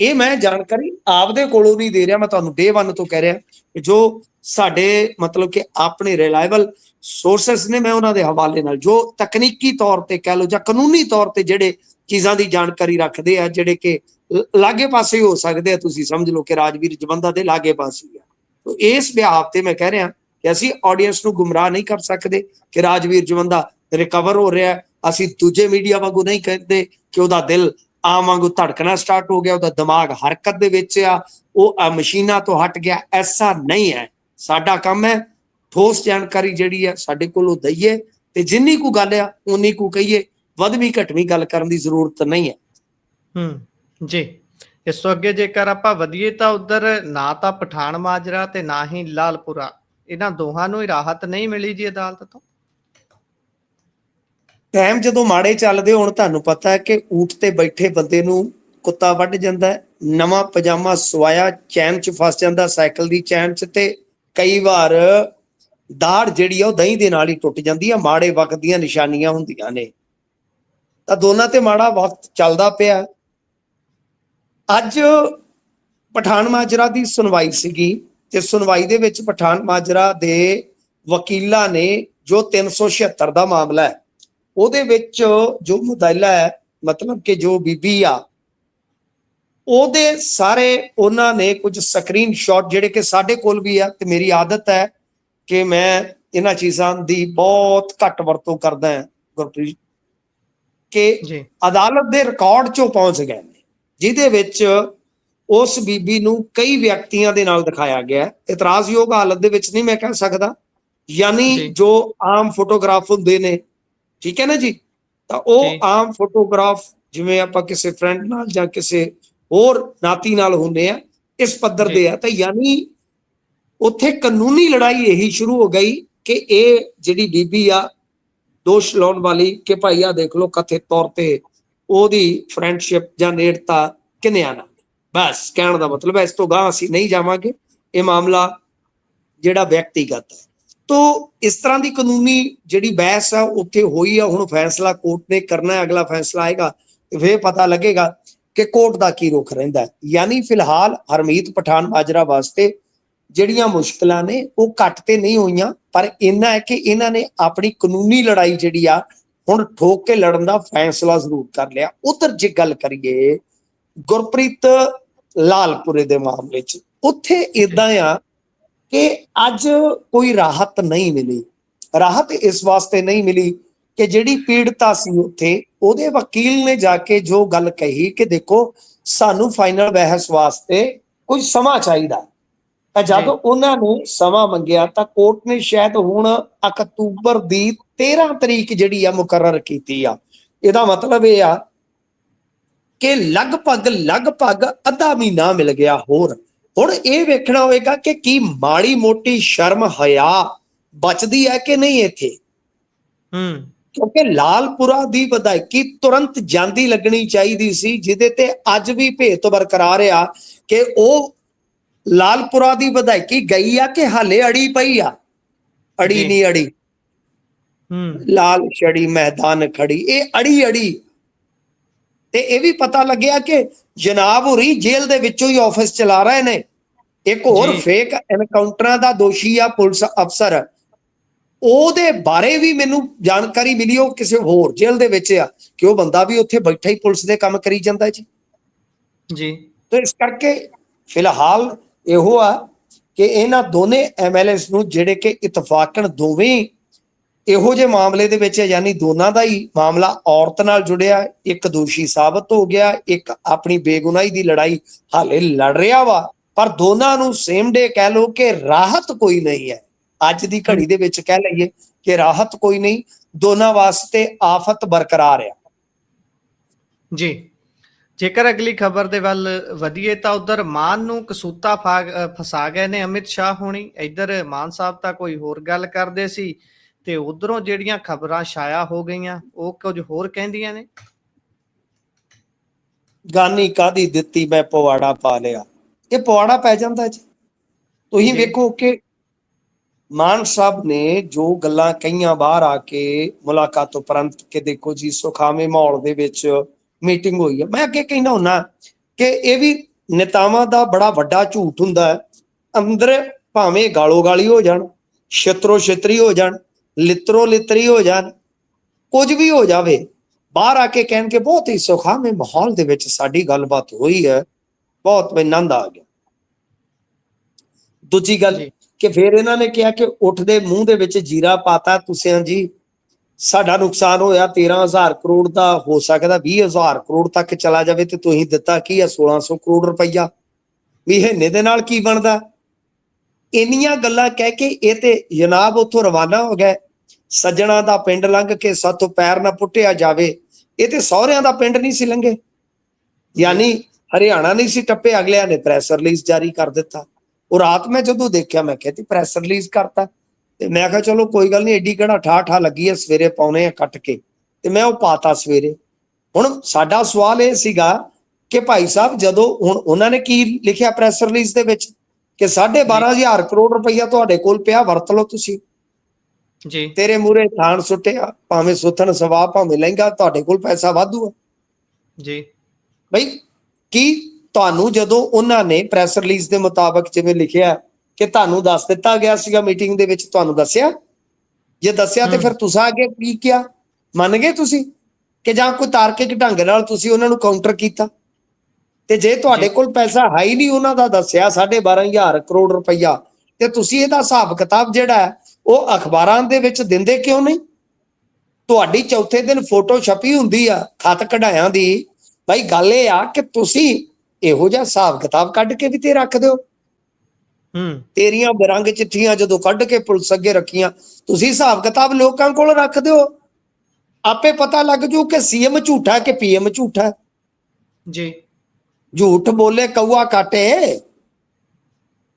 ਇਹ ਮੈਂ ਜਾਣਕਾਰੀ ਆਪਦੇ ਕੋਲੋਂ ਨਹੀਂ ਦੇ ਰਿਹਾ ਮੈਂ ਤੁਹਾਨੂੰ ਡੇ 1 ਤੋਂ ਕਹਿ ਰਿਹਾ ਕਿ ਜੋ ਸਾਡੇ ਮਤਲਬ ਕਿ ਆਪਣੇ ਰਿਲਾਇਬਲ ਸੋਰਸਸ ਨੇ ਮੈਂ ਉਹਨਾਂ ਦੇ ਹਵਾਲੇ ਨਾਲ, ਜੋ ਤਕਨੀਕੀ ਤੌਰ ਤੇ ਕਹਿ ਲਓ ਜਾਂ ਕਾਨੂੰਨੀ ਤੌਰ ਤੇ ਜਿਹੜੇ ਚੀਜ਼ਾਂ ਦੀ ਜਾਣਕਾਰੀ ਰੱਖਦੇ ਆ, ਜਿਹੜੇ ਕਿ ਲ- ਲਾਗੇ ਪਾਸੇ ਹੋ ਸਕਦੇ ਆ, ਤੁਸੀਂ ਸਮਝ ਲਓ ਕਿ ਰਾਜਵੀਰ ਜਵੰਦਾ ਦੇ ਲਾਗੇ ਪਾਸੇ ਆ। ਤੋ ਇਸ ਵਿਆਹ ਤੇ ਮੈਂ ਕਹਿ ਰਿਹਾ ਕਿ ਅਸੀਂ ਆਡੀਅנס ਨੂੰ ਗੁੰਮਰਾਹ ਨਹੀਂ ਕਰ ਸਕਦੇ ਕਿ ਰਾਜਵੀਰ ਜਵੰਦਾ ਰਿਕਵਰ ਹੋ ਰਿਹਾ ਅਸੀਂ ਦੂਜੇ ਮੀਡੀਆ ਵਾਂਗੂ ਨਹੀਂ ਕਹਿੰਦੇ ਕਿ ਉਹਦਾ ਦਿਲ ਆਮ ਵਾਂਗੂ ਧੜਕਣਾ ਸਟਾਰਟ ਹੋ ਗਿਆ, ਉਹਦਾ ਦਿਮਾਗ ਹਰਕਤ ਦੇ ਵਿੱਚ ਆ, ਉਹ ਮਸ਼ੀਨਾਂ ਤੋਂ ਹਟ ਗਿਆ, ਐਸਾ ਨਹੀਂ ਹੈ। ਸਾਡਾ ਕੰਮ ਹੈ ਠੋਸ ਜਾਣਕਾਰੀ ਜਿਹੜੀ ਹੈ ਸਾਡੇ ਕੋਲ ਉਹ ਦਈਏ ਤੇ ਜਿੰਨੀ ਕੁ ਗੱਲ ਆ ਉਨੀ ਕੁ ਕਹੀਏ। ਵਧਵੀਂ ਘਟਵੀਂ ਗੱਲ ਕਰਨ ਦੀ ਜ਼ਰੂਰਤ ਨਹੀਂ ਹੈ। ਹੂੰ ਜੀ। ਇਸ ਤੋਂ ਅੱਗੇ ਜੇਕਰ ਆਪਾਂ ਵਧੀਏ ਤਾਂ ਉਧਰ ਨਾ ਤਾਂ ਪਠਾਨ ਮਾਜਰਾ ਤੇ ਨਾ ਹੀ ਲਾਲਪੁਰਾ ਇਹਨਾਂ ਦੋਹਾਂ ਨੂੰ ਹੀ ਰਾਹਤ ਨਹੀਂ ਮਿਲੀ ਜੀ ਅਦਾਲਤ ਤੋਂ? ਟਾਈਮ ਜਦੋਂ ਮਾੜੇ ਚੱਲਦੇ ਹੁਣ ਤੁਹਾਨੂੰ ਪਤਾ ਹੈ ਕਿ ਊਠ ਤੇ ਬੈਠੇ ਬੰਦੇ ਨੂੰ ਕੁੱਤਾ ਵੱਢ ਜਾਂਦਾ ਨਵਾਂ ਪਜਾਮਾ ਸਵਾਇਆ ਚੈਨ 'ਚ ਫਸ ਜਾਂਦਾ ਸਾਈਕਲ ਦੀ ਚੈਨ 'ਚ ਤੇ ਕਈ ਵਾਰ ਦਾੜ ਜਿਹੜੀ ਆ ਉਹ ਦਹੀਂ ਦੇ ਨਾਲ ਹੀ ਟੁੱਟ ਜਾਂਦੀ ਆ, ਮਾੜੇ ਵਕਤ ਦੀਆਂ ਨਿਸ਼ਾਨੀਆਂ ਹੁੰਦੀਆਂ ਨੇ। ਤਾਂ ਦੋਨਾਂ ਤੇ ਮਾੜਾ ਵਕਤ ਚੱਲਦਾ ਪਿਆ। ਅੱਜ ਪਠਾਨ ਮਾਜਰਾ ਦੀ ਸੁਣਵਾਈ ਸੀਗੀ ਤੇ ਸੁਣਵਾਈ ਦੇ ਵਿੱਚ ਪਠਾਨ ਮਾਜਰਾ ਦੇ ਵਕੀਲਾਂ ਨੇ ਜੋ 376 ਦਾ ਮਾਮਲਾ ਹੈ, ਉਹਦੇ ਵਿੱਚ ਜੋ ਮੁਦੱਲਾ ਹੈ, ਮਤਲਬ ਕਿ ਜੋ ਬੀਬੀ ਆ ਉਹਦੇ ਸਾਰੇ ਉਹਨਾਂ ਨੇ ਕੁਝ ਸਕਰੀਨ ਸ਼ਾਟ ਜਿਹੜੇ ਕਿ ਸਾਡੇ ਕੋਲ ਵੀ ਆ ਤੇ ਮੇਰੀ ਆਦਤ ਹੈ ਕਿ ਮੈਂ ਇਹਨਾਂ ਚੀਜ਼ਾਂ ਦੀ ਬਹੁਤ ਘੱਟ ਵਰਤੋਂ ਕਰਦਾ ਹਾਂ ਗੁਰਪ੍ਰੀਤ ਕਿ ਅਦਾਲਤ ਦੇ ਰਿਕਾਰਡ 'ਚੋਂ ਪਹੁੰਚ ਗਏ ਨੇ ਜਿਹਦੇ ਵਿੱਚ ਉਸ ਬੀਬੀ ਨੂੰ ਕਈ ਵਿਅਕਤੀਆਂ ਦੇ ਨਾਲ ਦਿਖਾਇਆ ਗਿਆ। ਇਤਰਾਜ਼ਯੋਗ ਹਾਲਤ ਦੇ ਵਿੱਚ ਨਹੀਂ ਮੈਂ ਕਹਿ ਸਕਦਾ। ਯਾਨੀ ਜੋ ਆਮ ਫੋਟੋਗ੍ਰਾਫ ਹੁੰਦੇ ਨੇ ਠੀਕ ਹੈ ਨਾ ਜੀ ਤਾਂ ਉਹ। ਆਮ ਫੋਟੋਗ੍ਰਾਫ ਜਿਵੇਂ ਆਪਾਂ ਕਿਸੇ ਫਰੈਂਡ ਨਾਲ ਜਾਂ ਕਿਸੇ ਹੋਰ ਨਾਤੀ ਨਾਲ ਹੁੰਦੇ ਆ, ਇਸ ਪੱਧਰ ਦੇ ਆ। ਤਾਂ ਯਾਨੀ ਉੱਥੇ ਕਾਨੂੰਨੀ ਲੜਾਈ ਇਹੀ ਸ਼ੁਰੂ ਹੋ ਗਈ ਕਿ ਇਹ ਜਿਹੜੀ ਬੀਬੀ ਆ, ਦੋਸ਼ ਲਾਉਣ ਵਾਲੀ ਕਿ ਭਾਈ ਆ ਦੇਖ ਲਓ ਕਥਿਤ ਤੌਰ ਤੇ ਉਹਦੀ ਫਰੈਂਡਸ਼ਿਪ ਜਾਂ ਨੇੜਤਾ ਕਿੰਨਿਆਂ ਨਾਲ ਬਸ, ਕਹਿਣ ਦਾ ਮਤਲਬ ਹੈ ਇਸ ਤੋਂ ਗਾਂ ਅਸੀਂ ਨਹੀਂ ਜਾਵਾਂਗੇ। ਇਹ ਮਾਮਲਾ ਜਿਹੜਾ ਵਿਅਕਤੀਗਤ ਹੈ। ਤੋ ਇਸ ਤਰ੍ਹਾਂ ਦੀ ਕਾਨੂੰਨੀ ਜਿਹੜੀ ਬਹਿਸ ਆ, ਉੱਥੇ ਹੋਈ ਆ, ਹੁਣ ਫੈਸਲਾ ਕੋਰਟ ਨੇ ਕਰਨਾ ਹੈ, ਅਗਲਾ ਫੈਸਲਾ ਆਏਗਾ ਤੇ ਫਿਰ ਪਤਾ ਲੱਗੇਗਾ ਕਿ ਕੋਰਟ ਦਾ ਕੀ ਰੁਖ ਰਹਿੰਦਾ ਯਾਨੀ ਫਿਲਹਾਲ ਹਰਮੀਤ ਪਠਾਨ ਮਾਜਰਾ ਵਾਸਤੇ ਜਿਹੜੀਆਂ ਮੁਸ਼ਕਲਾਂ ਨੇ ਉਹ ਘੱਟ ਤੇ ਨਹੀਂ ਹੋਈਆਂ, ਪਰ ਇੰਨਾ ਹੈ ਕਿ ਇਹਨਾਂ ਨੇ ਆਪਣੀ ਕਾਨੂੰਨੀ ਲੜਾਈ ਜਿਹੜੀ ਆ, ਹੁਣ ਠੋਕ ਕੇ ਲੜਨ ਦਾ ਫੈਸਲਾ ਜ਼ਰੂਰ ਕਰ ਲਿਆ। ਉਧਰ ਜੇ ਗੱਲ ਕਰੀਏ, ਗੁਰਪ੍ਰੀਤ ਲਾਲਪੁਰੇ ਦੇ ਮਾਮਲੇ 'ਚ, ਉੱਥੇ ਇਦਾਂ ਆ ਕਿ ਅੱਜ ਕੋਈ ਰਾਹਤ ਨਹੀਂ ਮਿਲੀ। ਰਾਹਤ ਇਸ ਵਾਸਤੇ ਨਹੀਂ ਮਿਲੀ ਕਿ ਜਿਹੜੀ ਪੀੜਤਾ ਸੀ ਉੱਥੇ ਉਹਦੇ ਵਕੀਲ ਨੇ ਜਾ ਕੇ ਜੋ ਗੱਲ ਕਹੀ ਕਿ ਦੇਖੋ ਸਾਨੂੰ ਫਾਈਨਲ ਬਹਿਸ ਵਾਸਤੇ ਕੁਝ ਸਮਾਂ ਚਾਹੀਦਾ। ਤਾਂ ਜਦੋਂ ਉਹਨਾਂ ਨੇ ਸਮਾਂ ਮੰਗਿਆ ਤਾਂ ਕੋਰਟ ਨੇ ਸ਼ਾਇਦ ਹੁਣ ਅਕਤੂਬਰ ਦੀ 13 ਤਰੀਕ ਜਿਹੜੀ ਆ ਮੁਕਰਰ ਕੀਤੀ ਆ। ਇਹਦਾ ਮਤਲਬ ਇਹ ਆ ਕਿ ਲਗਭਗ ਲਗਭਗ ਅੱਧਾ ਮਹੀਨਾ ਮਿਲ ਗਿਆ ਹੋਰ। ਹੁਣ ਇਹ ਵੇਖਣਾ ਹੋਏਗਾ ਕਿ ਕੀ ਮਾੜੀ ਮੋਟੀ ਸ਼ਰਮ ਹਿਆ ਬਚਦੀ ਹੈ ਕਿ ਨਹੀਂ ਇੱਥੇ। ਹੂੰ। ਕਿਉਂਕਿ ਲਾਲਪੁਰਾ ਦੀ ਵਿਧਾਇਕੀ ਤੁਰੰਤ ਜਾਂਦੀ ਲੱਗਣੀ ਚਾਹੀਦੀ ਸੀ ਜਿਹਦੇ ਤੇ ਅੱਜ ਵੀ ਭੇਤ ਬਰਕਰਾਰ ਆ ਕਿ ਉਹ ਲਾਲਪੁਰਾ ਦੀ ਵਿਧਾਇਕੀ ਗਈ ਆ ਕਿ ਹਾਲੇ ਅੜੀ ਪਈ ਆ? ਅੜੀ। ਨਹੀਂ ਅੜੀ। ਹੂੰ। ਲਾਲ ਛੜੀ ਮੈਦਾਨ ਖੜੀ ਇਹ ਅੜੀ ਅੜੀ। ਤੇ ਇਹ ਵੀ ਪਤਾ ਲੱਗਿਆ ਕਿ ਜਨਾਬ ਹੁਰੀ ਜੇਲ੍ਹ ਦੇ ਵਿੱਚੋਂ ਹੀ ਆਫਿਸ ਚਲਾ ਰਹੇ ਨੇ। ਇੱਕ ਹੋਰ। ਫੇਕ ਐਨਕਾਊਂਟਰਾਂ ਦਾ ਦੋਸ਼ੀ ਆ ਪੁਲਿਸ ਅਫਸਰ। ਉਹਦੇ ਬਾਰੇ ਵੀ ਮੈਨੂੰ ਜਾਣਕਾਰੀ ਮਿਲੀ ਉਹ ਕਿਸੇ ਹੋਰ ਜੇਲ੍ਹ ਦੇ ਵਿੱਚ ਆ ਕਿ ਉਹ ਬੰਦਾ ਵੀ ਉੱਥੇ ਬੈਠਾ ਹੀ ਪੁਲਿਸ ਦੇ ਕੰਮ ਕਰੀ ਜਾਂਦਾ ਜੀ। ਜੀ। ਤੇ ਇਸ ਕਰਕੇ ਫਿਲਹਾਲ ਇਹੋ ਆ ਕਿ ਇਹਨਾਂ ਦੋਨੇ ਐਮਐਲਏਸ ਨੂੰ ਜਿਹੜੇ ਕਿ ਇਤਫਾਕਨ ਦੋਵੇਂ ਇਹੋ ਜਿਹੇ ਮਾਮਲੇ ਦੇ ਵਿੱਚ ਯਾਨੀ ਦੋਨਾਂ ਦਾ ਹੀ ਮਾਮਲਾ ਔਰਤ ਨਾਲ ਜੁੜਿਆ ਇੱਕ ਦੋਸ਼ੀ ਸਾਬਤ ਹੋ ਗਿਆ ਇੱਕ ਆਪਣੀ ਬੇਗੁਨਾਹੀ ਦੀ ਲੜਾਈ ਹਾਲੇ ਲੜ ਰਿਹਾ ਵਾ। ਪਰ ਦੋਨਾਂ ਨੂੰ ਸੇਮ ਡੇ ਕਹਿ ਲੋ ਕਿ ਰਾਹਤ ਕੋਈ ਨਹੀਂ ਹੈ। ਅੱਜ ਦੀ ਘੜੀ ਦੇ ਵਿੱਚ ਕਹਿ ਲਈਏ ਕਿ ਰਾਹਤ ਕੋਈ ਨਹੀਂ ਦੋਨਾਂ ਵਾਸਤੇ ਆਫਤ ਬਰਕਰਾਰ ਆ। ਜੀ ਜੇਕਰ ਅਗਲੀ ਖਬਰ ਦੇ ਵੱਲ ਵਧੀਏ ਤਾਂ ਉਧਰ ਮਾਨ ਨੂੰ ਕਸੂਤਾ ਫਸਾ ਗਏ ਨੇ ਅਮਿਤ ਸ਼ਾਹ ਹੋਣੀ। ਇੱਧਰ ਮਾਨ ਸਾਹਿਬ ਤਾਂ ਕੋਈ ਹੋਰ ਗੱਲ ਕਰਦੇ ਸੀ ਤੇ ਉਧਰੋਂ ਜਿਹੜੀਆਂ ਖਬਰਾਂ ਛਾਇਆ ਹੋ ਗਈਆਂ ਉਹ ਕੁਝ ਹੋਰ ਕਹਿੰਦੀਆਂ ਨੇ। ਗਾਨੀ ਕਾਦੀ ਦਿੱਤੀ ਮੈਂ ਪਵਾੜਾ ਪਾ ਲਿਆ। ਇਹ ਪਵਾੜਾ ਪੈ ਜਾਂਦਾ ਜੀ। ਤੁਸੀਂ। ਵੇਖੋ ਕਿ ਮਾਨ ਸਾਹਿਬ ਨੇ ਜੋ ਗੱਲਾਂ ਕਹੀਆਂ ਬਾਹਰ ਆ ਕੇ ਮੁਲਾਕਾਤ ਉਪਰੰਤ ਕਿ ਦੇਖੋ ਜੀ, ਸੁਖਾਵੇਂ ਮਾਹੌਲ ਦੇ ਵਿੱਚ ਮੀਟਿੰਗ ਹੋਈ ਹੈ ਮੈਂ ਅੱਗੇ ਕਹਿੰਦਾ ਹੁੰਨਾ ਕਿ ਇਹ ਵੀ ਨੇਤਾਵਾਂ ਦਾ ਬੜਾ ਵੱਡਾ ਝੂਠ ਹੁੰਦਾ ਹੈ। ਅੰਦਰ ਭਾਵੇਂ ਗਾਲੋ ਗਾਲੀ ਹੋ ਜਾਣ ਛਤਰੋ ਛਤਰੀ ਹੋ ਜਾਣ ਲਿਤਰੋ ਲਿਤਰੀ ਹੋ ਜਾਣ, ਕੁਝ ਵੀ ਹੋ ਜਾਵੇ, ਬਾਹਰ ਆ ਕੇ ਕਹਿਣ ਕੇ ਬਹੁਤ ਹੀ ਸੁਖਾਵੇਂ ਮਾਹੌਲ ਦੇ ਵਿੱਚ ਸਾਡੀ ਗੱਲਬਾਤ ਹੋਈ ਹੈ। ਬਹੁਤ ਮੈਨੂੰ ਆਨੰਦ ਆ ਗਿਆ। ਦੂਜੀ ਗੱਲ ਕਿ ਫਿਰ ਇਹਨਾਂ ਨੇ ਕਿਹਾ ਕਿ ਉੱਠਦੇ ਮੂੰਹ ਦੇ ਵਿੱਚ ਜੀਰਾ ਪਾਤਾ, ਤੁਸੀਂ ਜੀ, ਸਾਡਾ ਨੁਕਸਾਨ ਹੋਇਆ 13000 ਕਰੋੜ ਦਾ ਹੋ ਸਕਦਾ 20000 ਕਰੋੜ ਤੱਕ ਚਲਾ ਜਾਵੇ ਤੇ ਤੁਸੀਂ ਦਿੱਤਾ ਕੀ ਹੈ 1600 ਕਰੋੜ ਰੁਪਈਆ? ਵੀ ਇਹਨੇ ਦੇ ਨਾਲ ਕੀ ਬਣਦਾ? ਇੰਨੀਆਂ ਗੱਲਾਂ ਕਹਿ ਕੇ ਇਹ ਤੇ ਜਨਾਬ ਉੱਥੋਂ ਰਵਾਨਾ ਹੋ ਗਏ। ਸੱਜਣਾ ਦਾ ਪਿੰਡ ਲੰਘ ਕੇ ਸਾਥੋਂ ਪੈਰ ਨਾ ਪੁੱਟਿਆ ਜਾਵੇ, ਇਹ ਤੇ ਸਹੁਰਿਆਂ ਦਾ ਪਿੰਡ ਨਹੀਂ ਸੀ ਲੰਘੇ। ਯਾਨੀ ਹਰਿਆਣਾ ਨਹੀਂ ਸੀ ਟੱਪੇ ਅਗਲਿਆਂ ਨੇ ਪ੍ਰੈਸ ਰਿਲੀਜ਼ ਜਾਰੀ ਕਰ ਦਿੱਤਾ। ਉਹ ਰਾਤ ਮੈਂ ਜਦੋਂ ਦੇਖਿਆ ਮੈਂ ਕਿਹਾ ਤੇ ਪ੍ਰੈਸ ਰਿਲੀਜ਼ ਕਰਤਾ। ਤੇ ਮੈਂ ਕਿਹਾ ਚਲੋ ਕੋਈ ਗੱਲ ਨਹੀਂ ਐਡੀ ਕਿਹੜਾ ਠਾ ਠਾ ਲੱਗੀ ਹੈ ਸਵੇਰੇ ਪਾਉਣੇ ਆ ਕੱਟ ਕੇ। ਤੇ ਮੈਂ ਉਹ ਪਾਤਾ ਸਵੇਰੇ। ਹੁਣ ਸਾਡਾ ਸਵਾਲ ਇਹ ਸੀਗਾ ਕਿ ਭਾਈ ਸਾਹਿਬ ਜਦੋਂ ਹੁਣ ਉਹਨਾਂ ਨੇ ਕੀ ਲਿਖਿਆ ਪ੍ਰੈਸ ਰਿਲੀਜ਼ ਦੇ ਵਿੱਚ? ਕਿ 12500 ਕਰੋੜ ਰੁਪਈਆ ਤੁਹਾਡੇ ਕੋਲ ਪਿਆ ਵਰਤ ਲਓ ਤੁਸੀਂ। ਜੀ। ਤੇਰੇ ਮੂਰੇ ਥਾਣ ਸੁੱਟਿਆ ਭਾਵੇਂ ਸੁੱਥਣ ਸਵਾ ਭਾਵੇਂ ਲਹਿੰਗਾ ਤੁਹਾਡੇ ਕੋਲ ਪੈਸਾ ਵਾਧੂ ਆ। ਜੀ। ਬਈ ਕੀ ਤੁਹਾਨੂੰ ਜਦੋਂ ਉਹਨਾਂ ਨੇ ਪ੍ਰੈਸ ਰਿਲੀਜ਼ ਦੇ ਮੁਤਾਬਕ ਜਿਵੇਂ ਲਿਖਿਆ ਕਿ ਤੁਹਾਨੂੰ ਦੱਸ ਦਿੱਤਾ ਗਿਆ ਸੀਗਾ ਮੀਟਿੰਗ ਦੇ ਵਿੱਚ ਤੁਹਾਨੂੰ ਦੱਸਿਆ? ਜੇ ਦੱਸਿਆ ਤੇ। ਫਿਰ ਤੁਸੀਂ ਅੱਗੇ ਕੀ ਕਿਹਾ? ਮੰਨ ਗਏ ਤੁਸੀਂ? ਕਿ ਜਾਂ ਕੋਈ ਤਾਰਕਿਕ ਢੰਗ ਨਾਲ ਤੁਸੀਂ ਉਹਨਾਂ ਨੂੰ ਕਾਊਂਟਰ ਕੀਤਾ? ਤੇ ਜੇ ਤੁਹਾਡੇ। ਕੋਲ ਪੈਸਾ ਹੈ ਹੀ ਨਹੀਂ ਉਹਨਾਂ ਦਾ ਦੱਸਿਆ 12500 ਕਰੋੜ ਰੁਪਈਆ। ਤੇ ਤੁਸੀਂ ਇਹਦਾ ਹਿਸਾਬ ਕਿਤਾਬ ਜਿਹੜਾ ਹੈ ਉਹ ਅਖਬਾਰਾਂ ਦੇ ਵਿੱਚ ਦਿੰਦੇ ਕਿਉਂ ਨਹੀਂ? ਤੁਹਾਡੀ ਚੌਥੇ ਦਿਨ ਫੋਟੋ ਛਪੀ ਹੁੰਦੀ ਆ ਖਤ ਕਢਾਇਆਂ ਦੀ। ਭਾਈ ਗੱਲ ਇਹ ਆ ਕਿ ਤੁਸੀਂ ਇਹੋ ਜਿਹਾ ਹਿਸਾਬ ਕਿਤਾਬ ਕੱਢ ਕੇ ਵੀ ਤੇ ਰੱਖ ਦਿਓ। ਹੂੰ। ਤੇਰੀਆਂ ਬਰੰਗ ਚਿੱਠੀਆਂ ਜਦੋਂ ਕੱਢ ਕੇ ਪੁਲਿਸ ਅੱਗੇ ਰੱਖੀਆਂ ਤੁਸੀਂ ਹਿਸਾਬ ਕਿਤਾਬ ਲੋਕਾਂ ਕੋਲ ਰੱਖ ਦਿਓ। ਆਪੇ ਪਤਾ ਲੱਗ ਜੂ ਕਿ ਸੀਐਮ ਝੂਠਾ ਕਿ ਪੀਐਮ ਝੂਠਾ। ਜੀ। ਝੂਠ ਬੋਲੇ ਕਊਆ ਕਾਟੇ।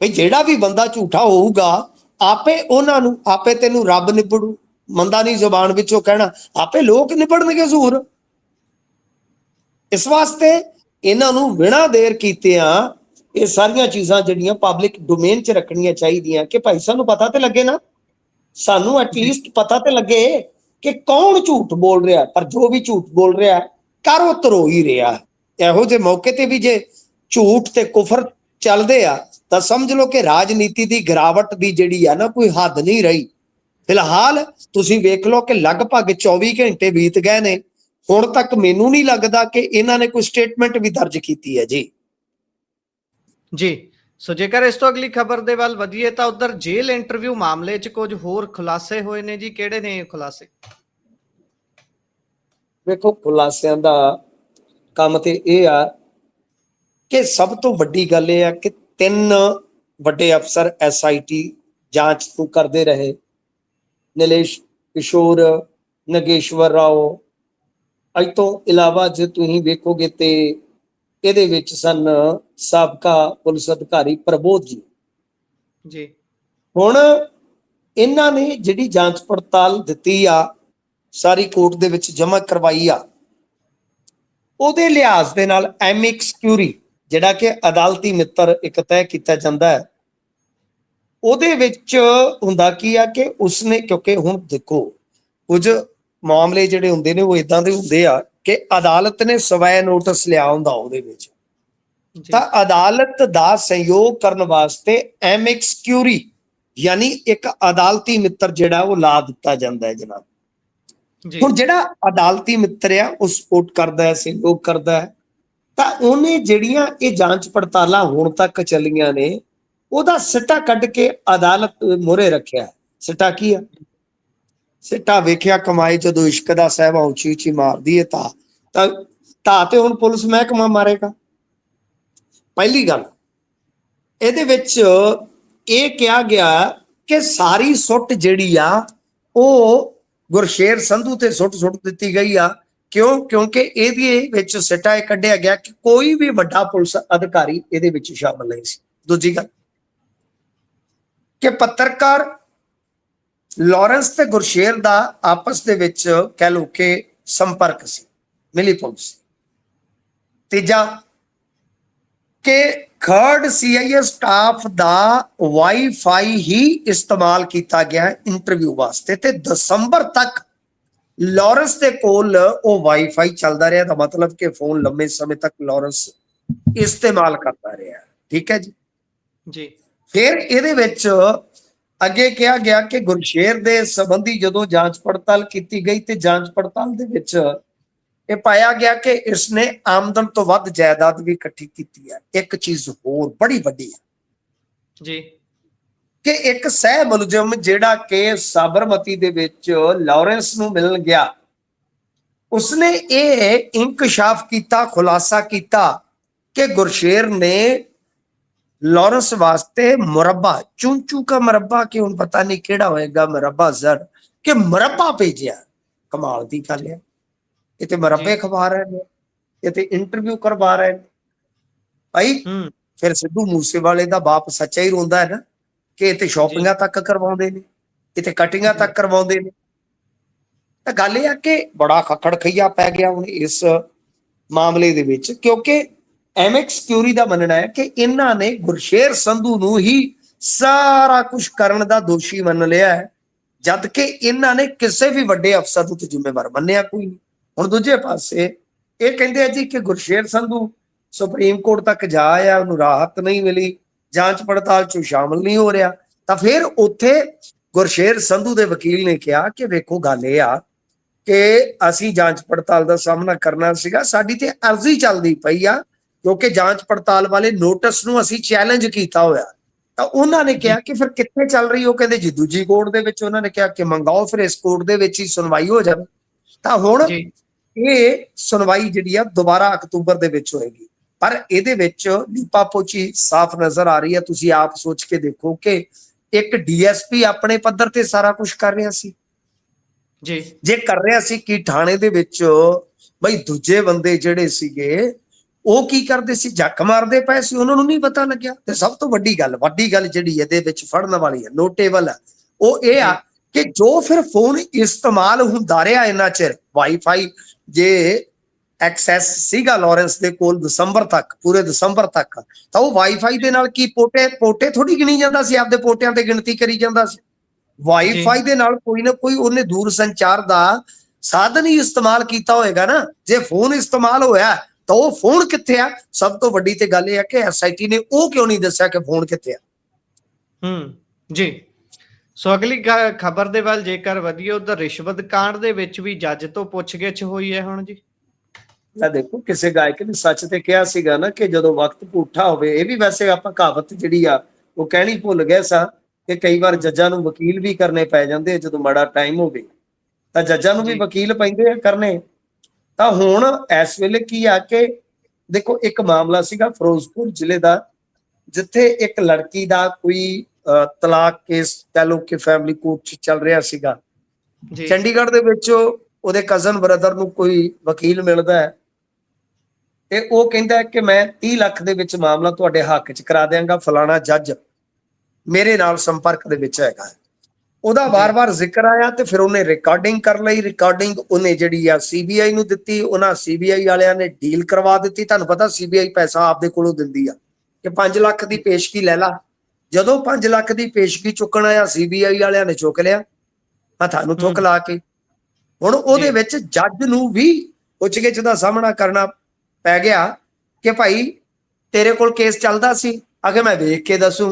ਵੀ ਜਿਹੜਾ ਵੀ ਬੰਦਾ ਝੂਠਾ ਹੋਊਗਾ ਆਪੇ ਉਹਨਾਂ ਨੂੰ ਆਪੇ ਤੈਨੂੰ ਰੱਬ ਨਿਬੜੂ। ਮੰਦਾ ਨਹੀਂ ਜ਼ੁਬਾਨ ਵਿੱਚੋਂ ਕਹਿਣਾ ਆਪੇ ਲੋਕ ਨਿਬੜਨਗੇ ਜ਼ੂਰ ਇਸ ਵਾਸਤੇ ਇਹਨਾਂ ਨੂੰ ਬਿਨਾਂ ਦੇਰ ਕੀਤਿਆਂ ਇਹ ਸਾਰੀਆਂ ਚੀਜ਼ਾਂ ਜਿਹੜੀਆਂ ਪਬਲਿਕ ਡੋਮੇਨ 'ਚ ਰੱਖਣੀਆਂ ਚਾਹੀਦੀਆਂ ਕਿ ਭਾਈ ਸਾਨੂੰ ਪਤਾ ਤੇ ਲੱਗੇ ਨਾ। ਸਾਨੂੰ ਐਟਲੀਸਟ ਪਤਾ ਤੇ ਲੱਗੇ ਕਿ ਕੌਣ ਝੂਠ ਬੋਲ ਰਿਹਾ, ਪਰ ਜੋ ਵੀ ਝੂਠ ਬੋਲ ਰਿਹਾ ਕਰ ਉਹ ਤਰੋ ਹੀ ਰਿਹਾ। ਇਹੋ ਜਿਹੇ ਮੌਕੇ ਤੇ ਵੀ ਜੇ ਝੂਠ ਤੇ ਕੁਫਰ ਚੱਲਦੇ ਆ, ਤਾਂ ਸਮਝ ਲਓ ਕਿ ਰਾਜਨੀਤੀ ਦੀ ਗਿਰਾਵਟ ਦੀ ਜਿਹੜੀ ਆ ਨਾ ਕੋਈ ਹੱਦ ਨਹੀਂ ਰਹੀ। ਫਿਲਹਾਲ ਤੁਸੀਂ ਵੇਖ ਲਓ ਕਿ ਲਗਭਗ 24 ਘੰਟੇ ਬੀਤ ਗਏ ਨੇ। ਹੁਣ ਤੱਕ ਮੈਨੂੰ ਨਹੀਂ ਲੱਗਦਾ ਕਿ ਇਹਨਾਂ ਨੇ ਕੋਈ ਸਟੇਟਮੈਂਟ ਵੀ ਦਰਜ ਕੀਤੀ ਹੈ ਜੀ। ਜੀ ਸੋ ਜੇਕਰ ਇਸ ਤੋਂ ਅਗਲੀ ਖਬਰ ਦੇ ਵੱਲ ਵਧੀਏ ਤਾਂ ਉਧਰ ਜੇਲ੍ਹ ਇੰਟਰਵਿਊ ਮਾਮਲੇ 'ਚ ਕੁਝ ਹੋਰ ਖੁਲਾਸੇ ਹੋਏ ਨੇ ਜੀ। ਕਿਹੜੇ ਨੇ ਇਹ ਖੁਲਾਸੇ? ਵੇਖੋ ਖੁਲਾਸਿਆਂ ਦਾ ਕੰਮ ਤੇ ਇਹ ਆ ਕਿ ਸਭ ਤੋਂ ਵੱਡੀ ਗੱਲ ਇਹ ਆ ਕਿ ਤਿੰਨ ਵੱਡੇ ਅਫਸਰ ਐਸਆਈਟੀ ਜਾਂਚ ਤੋਂ ਕਰਦੇ ਰਹੇ। ਨਿਲੇਸ਼ ਕਿਸ਼ੋਰ ਨਗੇਸ਼ਵਰ ਰਾਓ ਅਜ ਤੋਂ ਇਲਾਵਾ ਜੇ ਤੁਸੀਂ ਵੇਖੋਗੇ ਤੇ ਇਹਦੇ ਵਿੱਚ ਸਨ ਸਾਬਕਾ ਪੁਲਿਸ ਅਧਿਕਾਰੀ ਪ੍ਰਬੋਧ ਜੀ। ਜੀ। ਹੁਣ ਇਹਨਾਂ ਨੇ ਜਿਹੜੀ ਜਾਂਚ ਪੜਤਾਲ ਦਿੱਤੀ ਆ ਸਾਰੀ ਕੋਰਟ ਦੇ ਵਿੱਚ ਜਮ੍ਹਾਂ ਕਰਵਾਈ ਆ ਉਹਦੇ ਲਿਹਾਜ਼ ਦੇ ਨਾਲ ਐਮਿਕਸ ਕਿਊਰੀ ਜਿਹੜਾ ਕਿ ਅਦਾਲਤੀ ਮਿੱਤਰ ਇੱਕ ਤੈਅ ਕੀਤਾ ਜਾਂਦਾ ਹੈ ਉਹਦੇ ਵਿੱਚ ਹੁੰਦਾ ਕੀ ਆ ਕਿ ਉਸਨੇ ਕਿਉਂਕਿ ਹੁਣ ਦੇਖੋ ਕੁਝ ਮਾਮਲੇ ਜਿਹੜੇ ਹੁੰਦੇ ਨੇ ਉਹ ਇਦਾਂ ਦੇ ਹੁੰਦੇ ਆ ਕਿ ਅਦਾਲਤ ਨੇ ਸਵੈ ਨੋਟਿਸ ਲਿਆ ਹੁੰਦਾ ਉਹਦੇ ਵਿੱਚ। ਤਾਂ ਅਦਾਲਤ ਦਾ ਸਹਿਯੋਗ ਕਰਨ ਵਾਸਤੇ ਐਮਿਕਸ ਕਿਊਰੀ ਯਾਨੀ ਇੱਕ ਅਦਾਲਤੀ ਮਿੱਤਰ ਜਿਹੜਾ ਉਹ ਲਾ ਦਿੱਤਾ ਜਾਂਦਾ ਹੈ ਜਨਾਬ। ਜੀ। ਹੁਣ ਜਿਹੜਾ ਅਦਾਲਤੀ ਮਿੱਤਰ ਆ ਉਹ ਸਪੋਰਟ ਕਰਦਾ ਹੈ ਸਹਿਯੋਗ ਕਰਦਾ ਹੈ ਤਾਂ ਉਹਨੇ ਜਿਹੜੀਆਂ ਇਹ ਜਾਂਚ ਪੜਤਾਲਾਂ ਹੁਣ ਤੱਕ ਚੱਲੀਆਂ ਨੇ ਉਹਦਾ ਸਿੱਟਾ ਕੱਢ ਕੇ ਅਦਾਲਤ ਮੋਰੇ ਰੱਖਿਆ। ਸਿੱਟਾ ਕੀ ਆ? ਸਿੱਟਾ ਵੇਖਿਆ ਕਮਾਈ ਜਦੋਂ ਇਸ਼ਕ ਦਾ ਸਹਿਬਾ ਉੱਚੀ ਉੱਚੀ ਮਾਰਦੀ ਹੈ ਤਾਂ ਤਾਂ ਤਾਂ ਤੇ ਹੁਣ ਪੁਲਿਸ ਮਹਿਕਮਾ ਮਾਰੇਗਾ। ਪਹਿਲੀ ਗੱਲ, ਇਹਦੇ ਵਿੱਚ ਇਹ ਕਿਹਾ ਗਿਆ ਕਿ ਸਾਰੀ ਸੁੱਟ ਜਿਹੜੀ ਆ, ਉਹ ਗੁਰਸ਼ੇਰ ਸੰਧੂ ਤੇ ਸੁੱਟ ਸੁੱਟ ਦਿੱਤੀ ਗਈ ਆ। ਕਿਉਂ? ਕਿਉਂਕਿ ਇਹਦੇ ਵਿੱਚ ਸਿੱਟਾ ਇਹ ਕੱਢਿਆ ਗਿਆ ਕਿ ਕੋਈ ਵੀ ਵੱਡਾ ਪੁਲਿਸ ਅਧਿਕਾਰੀ ਇਹਦੇ ਵਿੱਚ ਸ਼ਾਮਲ ਨਹੀਂ ਸੀ। ਦੂਜੀ ਗੱਲ, ਕਿ ਪੱਤਰਕਾਰ ਲਾਰੈਂਸ ਤੇ ਗੁਰਸ਼ੇਰ ਦਾ ਆਪਸ ਦੇ ਵਿੱਚ ਕਹਿ ਲੋ ਕਿ ਸੰਪਰਕ ਸੀ ਮਿਲੀ ਪੁਲਿਸ ਤੀਜਾ ਕਿ ਥਰਡ ਸੀਆਈਏ ਸਟਾਫ ਦਾ ਵਾਈਫਾਈ ਹੀ ਇਸਤੇਮਾਲ ਕੀਤਾ ਗਿਆ ਇੰਟਰਵਿਊ ਵਾਸਤੇ ਤੇ ਦਸੰਬਰ ਤੱਕ ਲਾਰੈਂਸ ਦੇ ਕੋਲ ਉਹ ਵਾਈਫਾਈ ਚੱਲਦਾ ਰਿਹਾ ਦਾ ਮਤਲਬ ਕਿ ਫੋਨ ਲੰਮੇ ਸਮੇਂ ਤੱਕ ਲਾਰੈਂਸ ਇਸਤੇਮਾਲ ਕਰਦਾ ਰਿਹਾ। ਠੀਕ ਹੈ ਜੀ? ਜੀ। ਫਿਰ ਇਹਦੇ ਵਿੱਚ ਅੱਗੇ ਕਿਹਾ ਗਿਆ ਕਿ ਗੁਰਸ਼ੇਰ ਦੇ ਸੰਬੰਧੀ ਜਦੋਂ ਜਾਂਚ ਪੜਤਾਲ ਕੀਤੀ ਗਈ ਤੇ ਜਾਂਚ ਪੜਤਾਲ ਦੇ ਵਿੱਚ ਇਹ ਪਾਇਆ ਗਿਆ ਕਿ ਇਸਨੇ ਆਮਦਨ ਤੋਂ ਵੱਧ ਜਾਇਦਾਦ ਵੀ ਇਕੱਠੀ ਕੀਤੀ ਹੈ। ਇੱਕ ਚੀਜ਼ ਹੋਰ ਬੜੀ ਵੱਡੀ ਹੈ। ਜੀ। ਕਿ ਇੱਕ ਸਹਿ ਮੁਲਜ਼ਮ ਜਿਹੜਾ ਕਿ ਸਾਬਰਮਤੀ ਦੇ ਵਿੱਚ ਲਾਰੈਂਸ ਨੂੰ ਮਿਲਣ ਗਿਆ ਉਸਨੇ ਇਹ ਇੰਕਸ਼ਾਫ ਕੀਤਾ ਖੁਲਾਸਾ ਕੀਤਾ ਕਿ ਗੁਰਸ਼ੇਰ ਨੇ ਲਾਰੈਂਸ ਵਾਸਤੇ ਮੁਰੱਬਾ ਚੂੰਚੂ ਦਾ ਮੁਰੱਬਾ ਕਿ ਹੁਣ ਪਤਾ ਨਹੀਂ ਕਿਹੜਾ ਹੋਏਗਾ ਮੁਰੱਬਾ ਜ਼ਰ ਕਿ ਮੁਰੱਬਾ ਭੇਜਿਆ। ਕਮਾਲ ਦੀ ਗੱਲ ਹੈ। ਇਹ ਤੇ ਮੁਰੱਬੇ ਜੀ। ਖਵਾ ਰਹੇ ਨੇ ਇਹ ਤੇ ਇੰਟਰਵਿਊ ਕਰਵਾ ਰਹੇ ਨੇ। ਭਾਈ ਹੂੰ। ਫਿਰ ਸਿੱਧੂ ਮੂਸੇਵਾਲੇ ਦਾ ਬਾਪ ਸੱਚਾ ਹੀ ਰੋਂਦਾ ਹੈ ਨਾ ਕਿ ਤੇ ਸ਼ਾਪਿੰਗਾਂ ਤੱਕ ਕਰਵਾਉਂਦੇ ਨੇ ਤੇ ਕਟਿੰਗਾਂ ਤੱਕ ਕਰਵਾਉਂਦੇ ਨੇ। ਤਾਂ ਗੱਲ ਇਹ ਆ ਕਿ ਬੜਾ ਖੱਖੜ ਖਈਆ ਪੈ ਗਿਆ ਹੁਣ ਇਸ ਮਾਮਲੇ ਦੇ ਵਿੱਚ ਕਿਉਂਕਿ ਐਮਐਕਸ ਕਿਊਰੀ ਦਾ ਮੰਨਣਾ ਹੈ ਕਿ ਇਹਨਾਂ ਨੇ ਗੁਰਸ਼ੇਰ ਸੰਧੂ ਨੂੰ ਹੀ ਸਾਰਾ ਕੁਝ ਕਰਨ ਦਾ ਦੋਸ਼ੀ ਮੰਨ ਲਿਆ ਹੈ। ਜਦ ਕਿ ਇਹਨਾਂ ਨੇ ਕਿਸੇ ਵੀ ਵੱਡੇ ਅਫਸਰ ਨੂੰ ਤੇ ਜ਼ਿੰਮੇਵਾਰ ਮੰਨਿਆ ਕੋਈ ਨਹੀਂ। ਹੁਣ ਦੂਜੇ ਪਾਸੇ ਇਹ ਕਹਿੰਦੇ ਆ ਜੀ ਕਿ ਗੁਰਸ਼ੇਰ ਸੰਧੂ ਸੁਪਰੀਮ ਕੋਰਟ ਤੱਕ ਜਾ ਆਇਆ, ਉਹਨੂੰ ਰਾਹਤ ਨਹੀਂ ਮਿਲੀ, ਜਾਂਚ ਪੜਤਾਲ ਚ ਸ਼ਾਮਲ ਨਹੀਂ ਹੋ ਰਿਹਾ। ਤਾਂ ਫਿਰ ਉੱਥੇ ਗੁਰਸ਼ੇਰ ਸੰਧੂ ਦੇ ਵਕੀਲ ਨੇ ਕਿਹਾ ਕਿ ਵੇਖੋ ਗੱਲ ਇਹ ਆ ਕਿ ਅਸੀਂ ਜਾਂਚ ਪੜਤਾਲ ਦਾ ਸਾਹਮਣਾ ਕਰਨਾ ਸੀਗਾ, ਸਾਡੀ ਤੇ ਅਰਜ਼ੀ ਚੱਲਦੀ ਪਈ ਆ ਕਿਉਂਕਿ ਜਾਂਚ ਪੜਤਾਲ ਵਾਲੇ ਨੋਟਿਸ ਨੂੰ ਅਸੀਂ ਚੈਲੰਜ ਕੀਤਾ ਹੋਇਆ। ਤਾਂ ਉਹਨਾਂ ਨੇ ਕਿਹਾ ਕਿ ਫਿਰ ਕਿੱਥੇ ਚੱਲ ਰਹੀ ਉਹ ਕਹਿੰਦੇ ਜੀ ਦੂਜੀ ਕੋਰਟ ਦੇ ਵਿੱਚ ਉਹਨਾਂ ਨੇ ਕਿਹਾ ਕਿ ਮੰਗਾਓ ਫਿਰ ਇਸ ਕੋਰਟ ਦੇ ਵਿੱਚ ਹੀ ਸੁਣਵਾਈ ਹੋ ਜਾਵੇ। ਤਾਂ ਹੁਣ ਇਹ ਸੁਣਵਾਈ ਜਿਹੜੀ ਆ ਦੁਬਾਰਾ ਅਕਤੂਬਰ ਦੇ ਵਿੱਚ ਹੋਏਗੀ। ਪਰ ਇਹਦੇ ਵਿੱਚ ਲੀਪਾ ਪੋਚੀ ਸਾਫ਼ ਨਜ਼ਰ ਆ ਰਹੀ ਹੈ ਤੁਸੀਂ ਆਪ ਸੋਚ ਕੇ ਦੇਖੋ ਕਿ ਇੱਕ ਡੀਐਸਪੀ ਆਪਣੇ ਪੱਧਰ ਤੇ ਸਾਰਾ ਕੁਝ ਕਰ ਰਿਹਾ ਸੀ। ਜੀ। ਜੇ ਕਰ ਰਿਹਾ ਸੀ ਕਿ ਥਾਣੇ ਦੇ ਵਿੱਚ ਬਈ ਦੂਜੇ ਬੰਦੇ ਜਿਹੜੇ ਸੀਗੇ ਉਹ ਕੀ ਕਰਦੇ ਸੀ? ਜੱਕ ਮਾਰਦੇ ਪਏ ਸੀ ਉਹਨਾਂ ਨੂੰ ਨਹੀਂ ਪਤਾ ਲੱਗਿਆ। ਤੇ ਸਭ ਤੋਂ ਵੱਡੀ ਗੱਲ ਵੱਡੀ ਗੱਲ ਜਿਹੜੀ ਇਹਦੇ ਵਿੱਚ ਫੜਨ ਵਾਲੀ ਹੈ ਨੋਟੇਬਲ ਹੈ ਉਹ ਇਹ ਆ ਕਿ ਜੋ ਫਿਰ ਫੋਨ ਇਸਤੇਮਾਲ ਹੁੰਦਾ ਰਿਹਾ ਇੰਨਾ ਚਿਰ ਵਾਈਫਾਈ ਜੇ ਐਕਸੈਸ ਸੀਗਾ ਲਾਰੈਂਸ ਦੇ ਕੋਲ ਦਸੰਬਰ ਤੱਕ ਪੂਰੇ ਦਸੰਬਰ ਤੱਕ ਤਾਂ ਉਹ ਵਾਈਫਾਈ ਦੇ ਨਾਲ ਕੀ ਪੋਟੇ ਪੋਟੇ ਥੋੜੀ ਗਿਣੀ ਜਾਂਦਾ ਸੀ ਆਪਦੇ ਪੋਟਿਆਂ ਤੇ ਗਿਣਤੀ ਕਰੀ ਜਾਂਦਾ ਸੀ। ਵਾਈਫਾਈ ਦੇ ਨਾਲ ਕੋਈ ਨਾ ਕੋਈ ਉਹਨੇ ਦੂਰ ਸੰਚਾਰ ਦਾ ਸਾਧਨ ਹੀ ਇਸਤੇਮਾਲ ਕੀਤਾ ਹੋਏਗਾ ਨਾ। ਜੇ ਫੋਨ ਇਸਤੇਮਾਲ ਹੋਇਆ ਤਾਂ ਉਹ ਫੋਨ ਕਿੱਥੇ ਆ? ਸਭ ਤੋਂ ਵੱਡੀ ਤੇ ਗੱਲ ਇਹ ਹੈ ਕਿ ਐਸਆਈਟੀ ਨੇ ਉਹ ਕਿਉਂ ਨਹੀਂ ਦੱਸਿਆ ਕਿ ਫੋਨ ਕਿੱਥੇ ਆ? ਹੂੰ ਜੀ। ਸੋ ਅਗਲੀ ਖਬਰ ਦੇ ਵੱਲ ਜੇਕਰ ਵਧੀਏ ਉਧਰ ਰਿਸ਼ਵਤ ਕਾਂਡ ਦੇ ਵਿੱਚ ਵੀ ਜੱਜ ਤੋਂ ਪੁੱਛਗਿੱਛ ਹੋਈ ਹੈ ਹੁਣ ਜੀ। ਤਾਂ ਦੇਖੋ ਕਿਸੇ ਗਾਇਕ ਨੇ ਸੱਚ ਤੇ ਕਿਹਾ ਸੀਗਾ ਨਾ ਕਿ ਜਦੋਂ ਵਕਤ ਪੁੱਠਾ ਹੋਵੇ ਇਹ ਵੀ ਵੈਸੇ ਆਪਾਂ ਕਹਾਵਤ ਜਿਹੜੀ ਆ ਉਹ ਕਹਿਣੀ ਭੁੱਲ ਗਏ ਸਾਂ ਕਿ ਕਈ ਵਾਰ ਜੱਜਾਂ ਨੂੰ ਵਕੀਲ ਵੀ ਕਰਨੇ ਪੈ ਜਾਂਦੇ ਆ ਜਦੋਂ ਮਾੜਾ ਟਾਈਮ ਹੋਵੇ। ਤਾਂ ਜੱਜਾਂ ਨੂੰ ਵੀ। ਵਕੀਲ ਪੈਂਦੇ ਆ ਕਰਨੇ। ਤਾਂ ਹੁਣ ਇਸ ਵੇਲੇ ਕੀ ਆ ਕਿ ਦੇਖੋ ਇੱਕ ਮਾਮਲਾ ਸੀਗਾ ਫਿਰੋਜ਼ਪੁਰ ਜ਼ਿਲ੍ਹੇ ਦਾ ਜਿੱਥੇ ਇੱਕ ਲੜਕੀ ਦਾ ਕੋਈ ਤਲਾਕ ਕੇਸ ਕਹ ਲਓ ਕਿ ਫੈਮਿਲੀ ਕੋਰਟ 'ਚ ਚੱਲ ਰਿਹਾ ਸੀਗਾ ਜੀ ਚੰਡੀਗੜ੍ਹ ਦੇ ਵਿੱਚ ਉਹਦੇ ਕਜ਼ਨ ਬ੍ਰਦਰ ਨੂੰ ਕੋਈ ਵਕੀਲ ਮਿਲਦਾ ਹੈ ਤੇ ਉਹ ਕਹਿੰਦਾ ਕਿ ਮੈਂ 30 ਲੱਖ ਦੇ ਵਿੱਚ ਮਾਮਲਾ ਤੁਹਾਡੇ ਹੱਕ 'ਚ ਕਰਾ ਦਿਆਂਗਾ ਫਲਾਣਾ ਜੱਜ ਮੇਰੇ ਨਾਲ ਸੰਪਰਕ ਦੇ ਵਿੱਚ ਹੈਗਾ। ਉਹਦਾ। ਵਾਰ-ਵਾਰ ਜ਼ਿਕਰ ਆਇਆ ਤੇ ਫਿਰ ਉਹਨੇ ਰਿਕਾਰਡਿੰਗ ਕਰ ਲਈ ਰਿਕਾਰਡਿੰਗ ਉਹਨੇ ਜਿਹੜੀ ਆ ਸੀਬੀਆਈ ਨੂੰ ਦਿੱਤੀ ਉਹਨਾਂ ਸੀਬੀਆਈ ਵਾਲਿਆਂ ਨੇ ਡੀਲ ਕਰਵਾ ਦਿੱਤੀ ਤੁਹਾਨੂੰ ਪਤਾ ਸੀਬੀਆਈ ਪੈਸਾ ਆਪਦੇ ਕੋਲੋਂ ਦਿੰਦੀ ਆ ਕਿ 5 ਲੱਖ ਦੀ ਪੇਸ਼ਗੀ ਲੈ ਲਾ ਜਦੋਂ 5 ਲੱਖ ਦੀ ਪੇਸ਼ਗੀ ਚੁੱਕਣ ਆਇਆ ਸੀਬੀਆਈ ਵਾਲਿਆਂ ਨੇ ਚੁੱਕ ਲਿਆ ਹੱਥਾਂ ਨੂੰ ਥੁੱਕ। ਲਾ ਕੇ ਹੁਣ ਉਹਦੇ। ਵਿੱਚ ਜੱਜ ਨੂੰ ਵੀ ਪੁੱਛਗਿੱਛ ਦਾ ਸਾਹਮਣਾ ਕਰਨਾ ਪੈ ਗਿਆ ਕਿ ਭਾਈ ਤੇਰੇ ਕੋਲ ਕੇਸ ਚੱਲਦਾ ਸੀ ਅਗੇ ਮੈਂ ਵੇਖ ਕੇ ਦੱਸੂ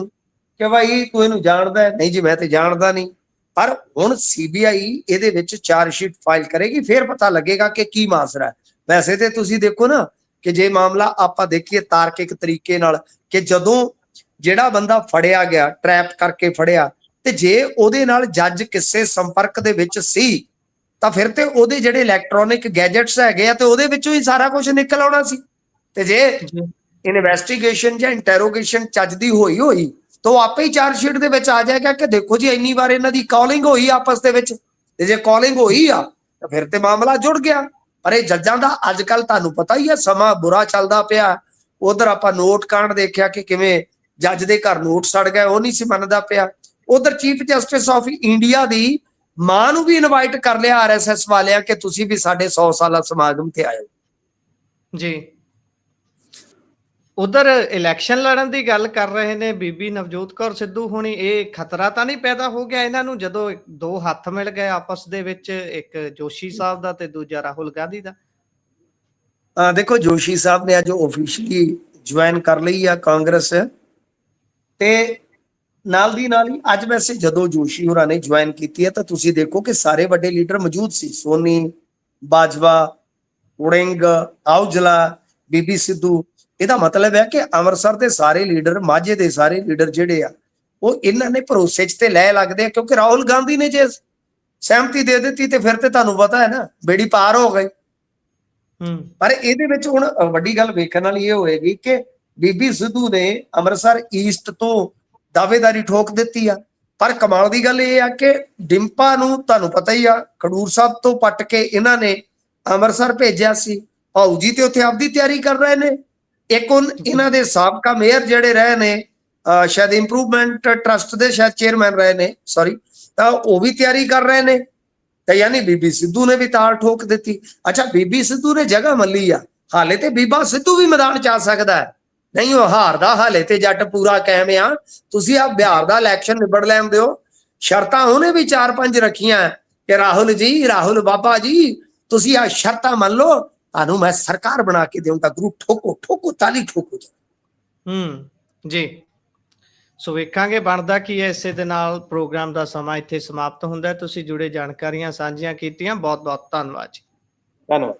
ਕਿ ਭਾਈ ਤੂੰ ਇਹਨੂੰ ਜਾਣਦਾ? ਨਹੀਂ ਜੀ ਮੈਂ ਤੇ ਜਾਣਦਾ ਨਹੀਂ ਪਰ ਹੁਣ ਸੀਬੀਆਈ ਇਹਦੇ ਵਿੱਚ ਚਾਰਜ ਸ਼ੀਟ ਫਾਈਲ ਕਰੇਗੀ ਫਿਰ ਪਤਾ ਲੱਗੇਗਾ ਕਿ ਕੀ ਮਾਸਰਾ ਹੈ। ਵੈਸੇ ਤੇ ਤੁਸੀਂ ਦੇਖੋ ਨਾ ਕਿ ਜੇ ਮਾਮਲਾ ਆਪਾਂ ਦੇਖੀਏ ਤਾਰਕਿਕ ਤਰੀਕੇ ਨਾਲ ਕਿ ਜਦੋਂ ਜਿਹੜਾ ਬੰਦਾ ਫੜਿਆ ਗਿਆ ਟਰੈਪ ਕਰਕੇ ਫੜਿਆ ਤੇ ਜੇ ਉਹਦੇ ਨਾਲ ਜੱਜ ਕਿਸੇ ਸੰਪਰਕ ਦੇ ਵਿੱਚ ਸੀ ਤਾਂ ਫਿਰ ਤੇ ਉਹਦੇ ਜਿਹੜੇ ਇਲੈਕਟ੍ਰੋਨਿਕ ਗੈਜਟਸ ਹੈਗੇ ਆ ਤੇ ਉਹਦੇ ਵਿੱਚੋਂ ਹੀ ਸਾਰਾ ਕੁਝ ਨਿਕਲ ਆਉਣਾ ਸੀ। ਤੇ ਜੇ ਜੀ। ਇਨਵੈਸਟੀਗੇਸ਼ਨ ਜਾਂ ਇੰਟਰੋਗੇਸ਼ਨ ਚੱਜਦੀ ਹੋਈ ਹੋਈ ਤਾਂ ਉਹ ਆਪੇ ਹੀ ਚਾਰਜ ਸ਼ੀਟ ਦੇ ਵਿੱਚ ਆ ਜਾਏਗਾ ਕਿ ਦੇਖੋ ਜੀ, ਇੰਨੀ ਵਾਰ ਇਹਨਾਂ ਦੀ ਕਾਲਿੰਗ ਹੋਈ ਆਪਸ ਦੇ ਵਿੱਚ। ਤੇ ਜੇ ਕਾਲਿੰਗ ਹੋਈ ਆ, ਤਾਂ ਫਿਰ ਤੇ ਮਾਮਲਾ ਜੁੜ ਗਿਆ। ਪਰ ਇਹ ਜੱਜਾਂ ਦਾ ਅੱਜ ਕੱਲ ਤੁਹਾਨੂੰ ਪਤਾ ਹੀ ਹੈ ਸਮਾਂ ਬੁਰਾ ਚੱਲਦਾ ਪਿਆ। ਉਧਰ ਆਪਾਂ ਨੋਟ ਕਾਂਡ ਦੇਖਿਆ ਕਿ ਕਿਵੇਂ ਜੱਜ ਦੇ ਘਰ ਨੋਟ ਸੜ ਗਏ, ਉਹ ਨਹੀਂ ਸੀ ਮੰਨਦਾ ਪਿਆ। ਉਧਰ ਚੀਫ ਜਸਟਿਸ ਆਫ ਇੰਡੀਆ ਦੀ ਮਾਂ ਨੂੰ ਵੀ ਇਨਵਾਈਟ ਕਰ ਲਿਆ ਆਰਐਸਐਸ ਵਾਲਿਆਂ ਕਿ ਤੁਸੀਂ ਵੀ ਸਾਡੇ 100 ਸਾਲਾ ਸਮਾਗਮ ਤੇ ਆਇਓ। ਜੀ। ਉਧਰ ਇਲੈਕਸ਼ਨ ਲੜਨ ਦੀ ਗੱਲ ਕਰ ਰਹੇ ਨੇ ਬੀਬੀ ਨਵਜੋਤ ਕੌਰ ਸਿੱਧੂ ਹੁਣੀ। ਇਹ ਖਤਰਾ ਤਾਂ ਨਹੀਂ ਪੈਦਾ ਹੋ ਗਿਆ ਇਹਨਾਂ ਨੂੰ ਜਦੋਂ ਦੋ ਹੱਥ ਮਿਲ ਗਏ ਆਪਸ ਦੇ ਵਿੱਚ, ਇੱਕ ਜੋਸ਼ੀ ਸਾਹਿਬ ਦਾ ਤੇ ਦੂਜਾ ਰਾਹੁਲ ਗਾਂਧੀ ਦਾ। ਅਹ ਦੇਖੋ, ਜੋਸ਼ੀ ਸਾਹਿਬ ਨੇ ਅੱਜ ਆਫੀਸ਼ੀਅਲੀ ਜੁਆਇਨ ਕਰ ਲਈ ਆ ਕਾਂਗਰਸ ਤੇ ਨਾਲ ਦੀ ਨਾਲ ਹੀ ਅੱਜ ਵੈਸੇ ਜਦੋਂ ਜੋਸ਼ੀ ਹੋਰਾਂ ਨੇ ਜੁਆਇਨ ਕੀਤੀ ਹੈ ਤਾਂ ਤੁਸੀਂ ਦੇਖੋ ਕਿ ਸਾਰੇ ਵੱਡੇ ਲੀਡਰ ਮੌਜੂਦ ਸੀ। ਸੋਨੀ, ਬਾਜਵਾ, ਉੜਿੰਗ, ਆਉਜਲਾ, ਬੀਬੀ ਸਿੱਧੂ ਇਹਦਾ ਮਤਲਬ ਹੈ ਕਿ ਅੰਮ੍ਰਿਤਸਰ ਦੇ ਸਾਰੇ ਲੀਡਰ ਮਾਝੇ ਦੇ ਸਾਰੇ ਲੀਡਰ ਜਿਹੜੇ ਆ ਉਹ ਇਹਨਾਂ ਨੇ ਭਰੋਸੇ 'ਚ ਤੇ ਲੈ ਲੱਗਦੇ ਆ ਕਿਉਂਕਿ ਰਾਹੁਲ ਗਾਂਧੀ ਨੇ ਜੇ ਸਹਿਮਤੀ ਦੇ ਦਿੱਤੀ ਤੇ ਫਿਰ ਤੇ ਤੁਹਾਨੂੰ ਪਤਾ ਹੈ ਨਾ ਬੇੜੀ ਪਾਰ ਹੋ ਗਈ। ਹੂੰ। ਪਰ ਇਹਦੇ ਵਿੱਚ ਹੁਣ ਵੱਡੀ ਗੱਲ ਵੇਖਣ ਵਾਲੀ ਇਹ ਹੋਏਗੀ ਕਿ ਬੀਬੀ ਸਿੱਧੂ ਨੇ ਅੰਮ੍ਰਿਤਸਰ ਈਸਟ ਤੋਂ ਦਾਅਵੇਦਾਰੀ ਠੋਕ ਦਿੱਤੀ ਆ। ਪਰ ਕਮਾਲ ਦੀ ਗੱਲ ਇਹ ਆ ਕਿ ਡਿੰਪਾ ਨੂੰ ਤੁਹਾਨੂੰ ਪਤਾ ਹੀ ਆ ਖਡੂਰ ਸਾਹਿਬ ਤੋਂ ਪੱਟ ਕੇ ਇਹਨਾਂ ਨੇ ਅੰਮ੍ਰਿਤਸਰ ਭੇਜਿਆ ਸੀ। ਭਾਊ ਜੀ ਤੇ ਉੱਥੇ ਆਪਦੀ ਤਿਆਰੀ ਕਰ ਰਹੇ ਨੇ। ਇੱਕ ਇਹਨਾਂ ਦੇ ਸਾਬਕਾ ਮੇਅਰ ਜਿਹੜੇ ਰਹੇ ਨੇ ਸ਼ਾਇਦ ਇੰਪਰੂਵਮੈਂਟ ਟਰਸਟ ਦੇ ਸ਼ਾਇਦ ਚੇਅਰਮੈਨ ਰਹੇ ਨੇ ਸੌਰੀ ਤਾਂ ਉਹ ਵੀ ਤਿਆਰੀ ਕਰ ਰਹੇ ਨੇ। ਤਾਂ ਯਾਨੀ ਬੀਬੀ ਸਿੱਧੂ ਨੇ ਵੀ ਤਾਲ ਠੋਕ ਦਿੱਤੀ। ਅੱਛਾ ਬੀਬੀ ਸਿੱਧੂ ਨੇ ਜਗ੍ਹਾ ਮੱਲੀ ਆ। ਹਾਲੇ ਤੇ ਬੀਬਾ ਸਿੱਧੂ ਵੀ ਮੈਦਾਨ ਚ ਆ ਸਕਦਾ ਹੈ। ਨਹੀਂ ਉਹ ਹਾਰਦਾ ਹਾਲੇ ਤੇ ਜੱਟ ਪੂਰਾ ਕਾਇਮ ਆ। ਤੁਸੀਂ ਆ ਬਿਹਾਰ ਦਾ ਇਲੈਕਸ਼ਨ ਨਿਬੜ ਲੈਣ ਦਿਓ ਸ਼ਰਤਾਂ ਉਹਨੇ ਵੀ ਚਾਰ ਪੰਜ ਰੱਖੀਆਂ ਕਿ ਰਾਹੁਲ ਜੀ ਰਾਹੁਲ ਬਾਬਾ ਜੀ ਤੁਸੀਂ ਆ ਸ਼ਰਤਾਂ ਮੰਨ ਲਓ ਤੁਹਾਨੂੰ ਮੈਂ ਸਰਕਾਰ ਬਣਾ ਕੇ ਦੇਵਾਂਗਾ ਗੁਰੂ ਠੋਕੋ ਠੋਕੋ ਤਾਲੀ ਠੋਕੋ ਹੂੰ ਜੀ। ਸੋ ਵੇਖਾਂਗੇ ਬਣਦਾ ਕੀ ਹੈ ਇਸੇ ਦੇ ਨਾਲ ਪ੍ਰੋਗਰਾਮ ਦਾ ਸਮਾਂ ਇੱਥੇ ਸਮਾਪਤ ਹੁੰਦਾ ਹੈ। ਤੁਸੀਂ ਜੁੜੇ ਜਾਣਕਾਰੀਆਂ ਸਾਂਝੀਆਂ ਕੀਤੀਆਂ। ਬਹੁਤ ਬਹੁਤ ਧੰਨਵਾਦ ਜੀ। ਧੰਨਵਾਦ